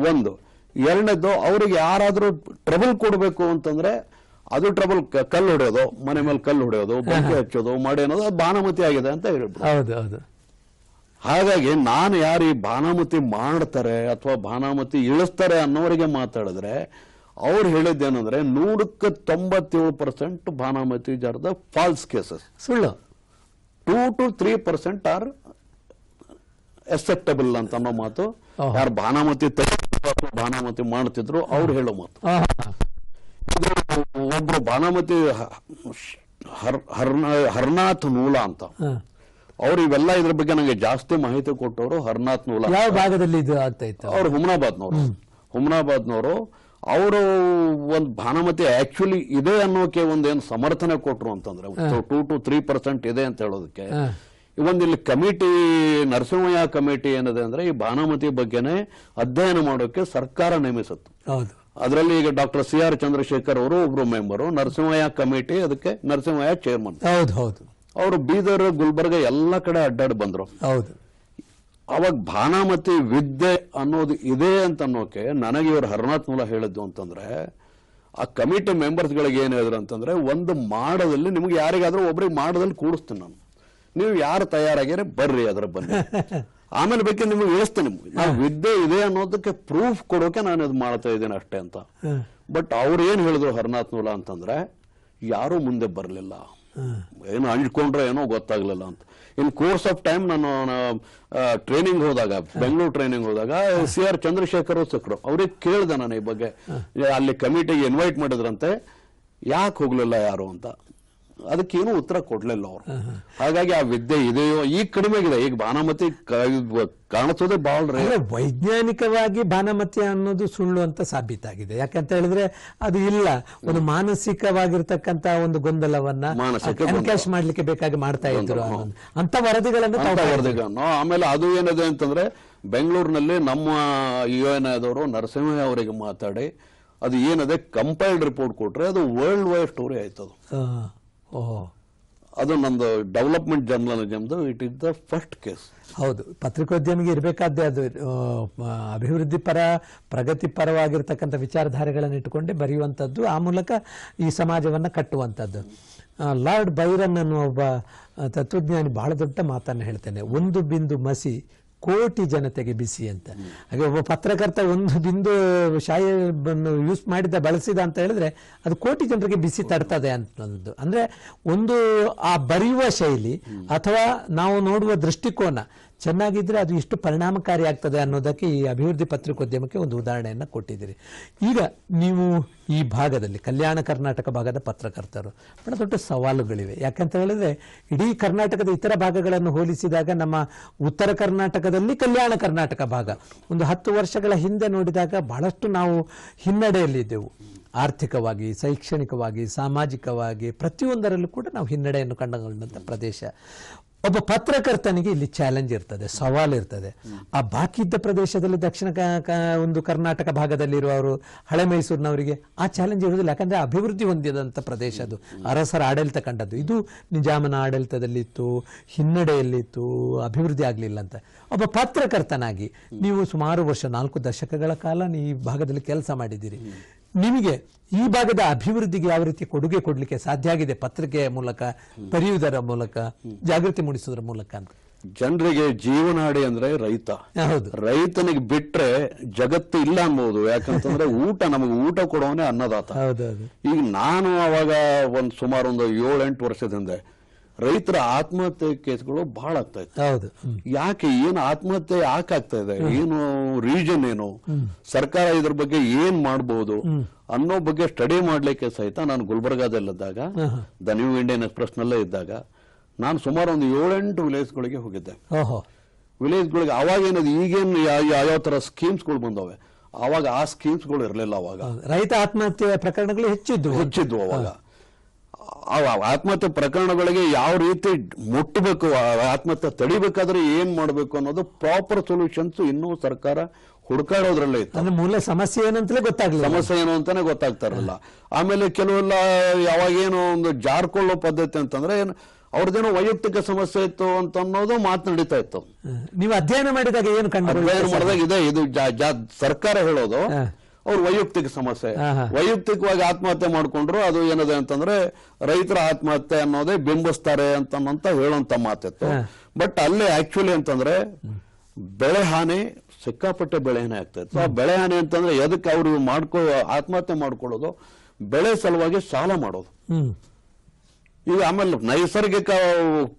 ಒಂದು. ಎರಡನೇದು ಅವ್ರಿಗೆ ಯಾರಾದ್ರೂ ಟ್ರಬಲ್ ಕೊಡಬೇಕು ಅಂತಂದ್ರೆ ಅದು ಟ್ರಬಲ್ ಕಲ್ಲು ಹೊಡೆಯೋದು ಮನೆ ಮೇಲೆ ಕಲ್ಲು ಹೊಡೆಯೋದು ಬೆಂಕಿ ಹಚ್ಚೋದು ಮಾಡಿ ಅನ್ನೋದು ಅದು ಬಾನಮತಿ ಆಗಿದೆ ಅಂತ ಹೇಳ್ಬೋದು ಹೌದು ಹೌದು. ಹಾಗಾಗಿ ನಾನು ಯಾರು ಈ ಬಾನಾಮತಿ ಮಾಡ್ತಾರೆ ಅಥವಾ ಬಾನಾಮತಿ ಇಳಿಸ್ತಾರೆ ಅನ್ನೋರಿಗೆ ಮಾತಾಡಿದ್ರೆ ಅವ್ರು ಹೇಳಿದ್ದೇನೆಂದ್ರೆ ನೂರಕ್ಕೆ ತೊಂಬತ್ತೇಳು ಪರ್ಸೆಂಟ್ ಬಾನಾಮತಿ ಜಾರದ ಫಾಲ್ಸ್ ಕೇಸಸ್ ಸುಳ್ಳು. Two to three percent are acceptable ಅಂತ ಅನ್ನೋ ಮಾತು. ಯಾರು ಬಾನಾಮತಿ ಭಾನಾಮತಿ ಬಾನಾಮತಿ ಮಾಡ್ತಿದ್ರು ಅವ್ರು ಹೇಳೋ ಮಾತು. ಒಬ್ರು ಹರ್ನ- ಹರ್ನಾಥ್ ನೂಲ ಅಂತ. ಅವ್ರು ಇವೆಲ್ಲ ಇದ್ರ ಬಗ್ಗೆ ನನಗೆ ಜಾಸ್ತಿ ಮಾಹಿತಿ ಕೊಟ್ಟವರು ಹರ್ನಾಥ್ ನೂಲ ಯಾವ ಭಾಗದಲ್ಲಿ ಇದು ಆಗ್ತಾ ಇತ್ತು? ಅವ್ರು ಹುಮ್ನಾಬಾದ್ನವರು. ಹುಮ್ನಾಬಾದ್ನವರು ಅವರು ಒಂದು ಭಾನುಮತಿ ಆಕ್ಚುಲಿ ಇದೆ ಅನ್ನೋಕೆ ಒಂದೇನು ಸಮರ್ಥನೆ ಕೊಟ್ರು ಅಂತಂದ್ರೆ ಟೂ ಟು ತ್ರೀ ಪರ್ಸೆಂಟ್ ಇದೆ ಅಂತ ಹೇಳೋದಕ್ಕೆ. ಒಂದ್ ಇಲ್ಲಿ ಕಮಿಟಿ ನರಸಿಂಹಯ್ಯ ಕಮಿಟಿ ಏನಿದೆ ಅಂದ್ರೆ ಈ ಭಾನುಮತಿ ಬಗ್ಗೆನೇ ಅಧ್ಯಯನ ಮಾಡೋಕೆ ಸರ್ಕಾರ ನೇಮಿಸುತ್ತೆ. ಹೌದು. ಅದರಲ್ಲಿ ಈಗ ಡಾಕ್ಟರ್ ಸಿ ಆರ್ ಚಂದ್ರಶೇಖರ್ ಅವರು ಒಬ್ರು ಮೆಂಬರು ನರಸಿಂಹಯ್ಯ ಕಮಿಟಿ ಅದಕ್ಕೆ ನರಸಿಂಹಯ್ಯ ಚೇರ್ಮನ್ ಹೌದು ಹೌದು. ಅವರು ಬೀದರ್ ಗುಲ್ಬರ್ಗ ಎಲ್ಲ ಕಡೆ ಅಡ್ಡಾಡಿ ಬಂದ್ರು. ಹೌದು. ಅವಾಗ ಭಾನಾಮತಿ ವಿದ್ಯೆ ಅನ್ನೋದು ಇದೆ ಅಂತ ಅನ್ನೋಕೆ ನನಗೆ ಇವರು ಹರನಾಥ್ ಮೂಲ ಹೇಳಿದ್ದು ಅಂತಂದ್ರೆ ಆ ಕಮಿಟಿ ಮೆಂಬರ್ಸ್ ಗಳಿಗೆ ಏನ್ ಹೇಳಿದ್ರು ಅಂತಂದ್ರೆ ಒಂದು ಮಾಡದಲ್ಲಿ ನಿಮ್ಗೆ ಯಾರಿಗಾದ್ರೂ ಒಬ್ರಿಗೆ ಮಾಡದಲ್ಲಿ ಕೂಡಿಸ್ತೀನಿ ನಾನು. ನೀವು ಯಾರು ತಯಾರಾಗ್ಯಾರ ಬರ್ರಿ ಅದ್ರ ಬನ್ನಿ ಆಮೇಲೆ ಬೇಕೆ ನಿಮ್ಗೆ ಇಳಿಸ್ತೀನಿ ನಿಮ್ಗೆ. ನಾವು ವಿದ್ಯೆ ಇದೆ ಅನ್ನೋದಕ್ಕೆ ಪ್ರೂಫ್ ಕೊಡೋಕೆ ನಾನು ಇದು ಮಾಡ್ತಾ ಇದ್ದೇನೆ ಅಷ್ಟೇ ಅಂತ. ಬಟ್ ಅವ್ರು ಏನು ಹೇಳಿದ್ರು ಹರನಾಥ್ ಮೂಲ ಅಂತಂದ್ರೆ ಯಾರೂ ಮುಂದೆ ಬರಲಿಲ್ಲ. ಏನು ಅಂಜ್ಕೊಂಡ್ರೆ ಏನೋ ಗೊತ್ತಾಗ್ಲಿಲ್ಲ ಅಂತ. ಇನ್ ಕೋರ್ಸ್ ಆಫ್ ಟೈಮ್ ನಾನು ಟ್ರೈನಿಂಗ್ ಹೋದಾಗ ಬೆಂಗಳೂರು ಟ್ರೈನಿಂಗ್ ಹೋದಾಗ ಸಿ ಆರ್ ಚಂದ್ರಶೇಖರ್ ಸಿಕ್ಕರು ಅವ್ರಿಗೆ ಕೇಳ್ದೆ ನಾನು ಈ ಬಗ್ಗೆ. ಅಲ್ಲಿ ಕಮಿಟಿಗೆ ಇನ್ವೈಟ್ ಮಾಡಿದ್ರಂತೆ. ಯಾಕೆ ಹೋಗ್ಲಿಲ್ಲ ಯಾರು ಅಂತ. ಅದಕ್ಕೇನು ಉತ್ತರ ಕೊಡ್ಲಿಲ್ಲ ಅವರು. ಹಾಗಾಗಿ ಆ ವಿದ್ಯೆ ಇದೆಯೋ ಈಗ ಕಡಿಮೆ ಆಗಿದೆ ಈಗ ಭಾನುಮತಿ ಕಾಣಿಸೋದೇ ಬಹಳ ವೈಜ್ಞಾನಿಕವಾಗಿ ಭಾನಮತಿ ಅನ್ನೋದು ಸುಳ್ಳು ಅಂತ ಸಾಬೀತಾಗಿದೆ. ಯಾಕಂತ ಹೇಳಿದ್ರೆ ಅದು ಇಲ್ಲ. ಒಂದು ಮಾನಸಿಕವಾಗಿರ್ತಕ್ಕಂತ ಒಂದು ಗೊಂದಲವನ್ನ ಕ್ಯಾಶ್ ಎನ್ಕ್ಯಾಶ್ ಮಾಡ್ಲಿಕ್ಕೆ ಬೇಕಾಗಿ ಮಾಡ್ತಾ ಇದ್ರು ಅಂತ ವರದಿಗಳನ್ನು ಆಮೇಲೆ ಅದು ಏನಿದೆ ಅಂತಂದ್ರೆ ಬೆಂಗಳೂರಿನಲ್ಲಿ ನಮ್ಮ ಯು ಎನ್ ಎದವರು ನರಸಿಂಹ ಅವರಿಗೆ ಮಾತಾಡಿ ಅದು ಏನದೆ ಕಂಪೈಲ್ಡ್ ರಿಪೋರ್ಟ್ ಕೊಟ್ರೆ ಅದು ವರ್ಲ್ಡ್ ವೈಡ್ ಸ್ಟೋರಿ ಆಯ್ತು ಅದು ನಮ್ದು development ಜರ್ನಲಿಸಮ್ದು it is the first case ಹೌದು. ಪತ್ರಿಕೋದ್ಯಮಿಗೆ ಇರಬೇಕಾದ್ದೇ ಅದು ಅಭಿವೃದ್ಧಿ ಪರ, ಪ್ರಗತಿ ಪರವಾಗಿರ್ತಕ್ಕಂಥ ವಿಚಾರಧಾರೆಗಳನ್ನು ಇಟ್ಟುಕೊಂಡೇ ಬರೆಯುವಂಥದ್ದು, ಆ ಮೂಲಕ ಈ ಸಮಾಜವನ್ನು ಕಟ್ಟುವಂಥದ್ದು. ಲಾರ್ಡ್ ಬೈರನ್ ಅನ್ನುವ ಒಬ್ಬ ತತ್ವಜ್ಞಾನಿ, ಬಹಳ ದೊಡ್ಡ ಮಾತನ್ನು ಹೇಳ್ತೇನೆ. ಒಂದು ಬಿಂದು ಮಸಿ ಕೋಟಿ ಜನತೆಗೆ ಬಿಸಿ ಅಂತ. ಹಾಗೆ ಒಬ್ಬ ಪತ್ರಕರ್ತ ಒಂದು ಬಿಂದು ಶಾಯಿಯನ್ನು ಯೂಸ್ ಮಾಡಿದ ಬಳಸಿದ ಅಂತ ಹೇಳಿದ್ರೆ ಅದು ಕೋಟಿ ಜನರಿಗೆ ಬಿಸಿ ತಡ್ತದೆ ಅಂತದ್ದು ಅಂದ್ರೆ ಒಂದು ಆ ಬರೆಯುವ ಶೈಲಿ ಅಥವಾ ನಾವು ನೋಡುವ ದೃಷ್ಟಿಕೋನ ಚೆನ್ನಾಗಿದ್ರೆ ಅದು ಎಷ್ಟು ಪರಿಣಾಮಕಾರಿ ಆಗ್ತದೆ ಅನ್ನೋದಕ್ಕೆ ಈ ಅಭಿವೃದ್ಧಿ ಪತ್ರಿಕೋದ್ಯಮಕ್ಕೆ ಒಂದು ಉದಾಹರಣೆಯನ್ನು ಕೊಟ್ಟಿದ್ದೀರಿ. ಈಗ ನೀವು ಈ ಭಾಗದಲ್ಲಿ, ಕಲ್ಯಾಣ ಕರ್ನಾಟಕ ಭಾಗದ ಪತ್ರಕರ್ತರು, ಬಹಳ ದೊಡ್ಡ ಸವಾಲುಗಳಿವೆ. ಯಾಕಂತ ಹೇಳಿದ್ರೆ, ಇಡೀ ಕರ್ನಾಟಕದ ಇತರ ಭಾಗಗಳನ್ನು ಹೋಲಿಸಿದಾಗ ನಮ್ಮ ಉತ್ತರ ಕರ್ನಾಟಕದಲ್ಲಿ ಕಲ್ಯಾಣ ಕರ್ನಾಟಕ ಭಾಗ. ಒಂದು ಹತ್ತು ವರ್ಷಗಳ ಹಿಂದೆ ನೋಡಿದಾಗ ಬಹಳಷ್ಟು ನಾವು ಹಿನ್ನಡೆಯಲ್ಲಿದ್ದೆವು ಆರ್ಥಿಕವಾಗಿ, ಶೈಕ್ಷಣಿಕವಾಗಿ, ಸಾಮಾಜಿಕವಾಗಿ ಪ್ರತಿಯೊಂದರಲ್ಲೂ ಕೂಡ ನಾವು ಹಿನ್ನಡೆಯನ್ನು ಕಂಡುಕೊಂಡಂಥ ಪ್ರದೇಶ. ಒಬ್ಬ ಪತ್ರಕರ್ತನಿಗೆ ಇಲ್ಲಿ ಚಾಲೆಂಜ್ ಇರ್ತದೆ, ಸವಾಲು ಇರ್ತದೆ. ಆ ಬಾಕಿ ಇದ್ದ ಪ್ರದೇಶದಲ್ಲಿ ದಕ್ಷಿಣ ಒಂದು ಕರ್ನಾಟಕ ಭಾಗದಲ್ಲಿರುವವರು ಹಳೆ ಮೈಸೂರಿನವರಿಗೆ ಆ ಚಾಲೆಂಜ್ ಇರುವುದಿಲ್ಲ. ಯಾಕಂದ್ರೆ ಅಭಿವೃದ್ಧಿ ಹೊಂದಿದಂಥ ಪ್ರದೇಶ ಅದು. ಅರಸರ ಆಡಳಿತ ಕಂಡದ್ದು. ಇದು ನಿಜಾಮನ ಆಡಳಿತದಲ್ಲಿತ್ತು, ಹಿನ್ನಡೆಯಲ್ಲಿತ್ತು, ಅಭಿವೃದ್ಧಿ ಆಗಲಿಲ್ಲ ಅಂತ. ಒಬ್ಬ ಪತ್ರಕರ್ತನಾಗಿ ನೀವು ಸುಮಾರು ವರ್ಷ, ನಾಲ್ಕು ದಶಕಗಳ ಕಾಲ ನೀವು ಈ ಭಾಗದಲ್ಲಿ ಕೆಲಸ ಮಾಡಿದ್ದೀರಿ. ನಿಮಗೆ ಈ ಭಾಗದ ಅಭಿವೃದ್ಧಿಗೆ ಯಾವ ರೀತಿ ಕೊಡುಗೆ ಕೊಡಲಿಕ್ಕೆ ಸಾಧ್ಯ ಆಗಿದೆ ಪತ್ರಿಕೆಯ ಮೂಲಕ ಬರೆಯುವುದರ ಮೂಲಕ ಜಾಗೃತಿ ಮೂಡಿಸುವುದರ ಮೂಲಕ ಅಂತ? ಜನರಿಗೆ ಜೀವನಾಡಿ ಅಂದ್ರೆ ರೈತ. ಹೌದು. ರೈತನಿಗೆ ಬಿಟ್ರೆ ಜಗತ್ತು ಇಲ್ಲ ಅನ್ಬೋದು. ಯಾಕಂತಂದ್ರೆ ಊಟ ನಮಗೆ ಊಟ ಕೊಡೋನೆ ಅನ್ನದಾತ. ಈಗ ನಾನು ಅವಾಗ ಒಂದು ಸುಮಾರು ಒಂದು ಏಳೆಂಟು ವರ್ಷದ ಹಿಂದೆ ರೈತರ ಆತ್ಮಹತ್ಯೆ ಕೇಸ್ಗಳು ಬಹಳ ಆಗ್ತಾ ಇತ್ತು. ಹೌದು. ಯಾಕೆ ಏನು ಆತ್ಮಹತ್ಯೆ ಯಾಕೆ ಆಗ್ತಾ ಇದೆ? ಏನು ರೀಸನ್ ಏನು? ಸರ್ಕಾರ ಇದ್ರ ಬಗ್ಗೆ ಏನ್ ಮಾಡಬಹುದು ಅನ್ನೋ ಬಗ್ಗೆ ಸ್ಟಡಿ ಮಾಡ್ಲಿಕ್ಕೆ ಸಹಿತ ನಾನು ಗುಲ್ಬರ್ಗಾದಲ್ಲಿದ್ದಾಗ ದ ನ್ಯೂ ಇಂಡಿಯನ್ ಎಕ್ಸ್ಪ್ರೆಸ್ ನಲ್ಲೇ ಇದ್ದಾಗ ನಾನು ಸುಮಾರು ಒಂದು ಏಳೆಂಟು ವಿಲೇಜ್ಗಳಿಗೆ ಹೋಗಿದ್ದೆ. ವಿಲೇಜ್ಗಳಿಗೆ ಅವಾಗ ಏನದು ಈಗೇನು ಯಾವ ತರ ಸ್ಕೀಮ್ಸ್ಗಳು ಬಂದವೆ? ಅವಾಗ ಆ ಸ್ಕೀಮ್ಸ್ಗಳು ಇರಲಿಲ್ಲ ಅವಾಗ. ರೈತ ಆತ್ಮಹತ್ಯೆ ಪ್ರಕರಣಗಳು ಹೆಚ್ಚಿದ್ವು. ಹೆಚ್ಚಿದ್ವು ಅವಾಗ. ಆತ್ಮಹತ್ಯೆ ಪ್ರಕರಣಗಳಿಗೆ ಯಾವ ರೀತಿ ಮುಟ್ಟಬೇಕು ಆತ್ಮಹತ್ಯೆ ತಡಿಬೇಕಾದ್ರೆ ಏನ್ ಮಾಡಬೇಕು ಅನ್ನೋದು ಪ್ರಾಪರ್ ಸೊಲ್ಯೂಷನ್ಸ್ ಇನ್ನೂ ಸರ್ಕಾರ ಹುಡುಕಾಡೋದ್ರಲ್ಲೇ ಇತ್ತು. ಅಂದ್ರೆ ಮೂಲ ಸಮಸ್ಯೆ ಏನಂತಲೇ ಗೊತ್ತಾಗಲಿಲ್ಲ. ಸಮಸ್ಯೆ ಏನು ಅಂತಾನೆ ಗೊತ್ತಾಗ್ತಾ ಇರಲಿಲ್ಲ ಆಮೇಲೆ ಕೆಲವೆಲ್ಲ ಯಾವಾಗೇನೋ ಒಂದು ಜಾರ್ಕೊಳ್ಳೋ ಪದ್ಧತಿ ಅಂತಂದ್ರೆ ಏನು ಅವ್ರದ್ದೇನೋ ವೈಯಕ್ತಿಕ ಸಮಸ್ಯೆ ಇತ್ತು ಅಂತ ಅನ್ನೋದು ಮಾತು ನಡೀತಾ ಇತ್ತು. ನೀವು ಅಧ್ಯಯನ ಮಾಡಿದಾಗ ಏನು ಕಂಡು ಅಧ್ಯಯನ ಮಾಡಿದಾಗ ಇದೆ ಇದು ಸರ್ಕಾರ ಹೇಳೋದು. ಅವ್ರ ವೈಯಕ್ತಿಕ ಸಮಸ್ಯೆ. ವೈಯಕ್ತಿಕವಾಗಿ ಆತ್ಮಹತ್ಯೆ ಮಾಡ್ಕೊಂಡ್ರು ಅದು ಏನಿದೆ ಅಂತಂದ್ರೆ ರೈತರ ಆತ್ಮಹತ್ಯೆ ಅನ್ನೋದೇ ಬಿಂಬಿಸ್ತಾರೆ ಅಂತ ಹೇಳುವಂತ ಮಾತಿತ್ತು. ಬಟ್ ಅಲ್ಲೇ ಆಕ್ಚುಲಿ ಅಂತಂದ್ರೆ ಬೆಳೆ ಹಾನಿ ಸಿಕ್ಕಾಪಟ್ಟೆ ಬೆಳೆ ಹಾನಿ ಆಗ್ತಾ ಇತ್ತು ಆ ಬೆಳೆ ಹಾನಿ ಅಂತಂದ್ರೆ ಎದಕ್ಕೆ ಅವ್ರು ಮಾಡ್ಕೊ ಆತ್ಮಹತ್ಯೆ ಮಾಡ್ಕೊಳ್ಳೋದು? ಬೆಳೆ ಸಲುವಾಗಿ ಸಾಲ ಮಾಡೋದು. ಈಗ ಆಮೇಲೆ ನೈಸರ್ಗಿಕ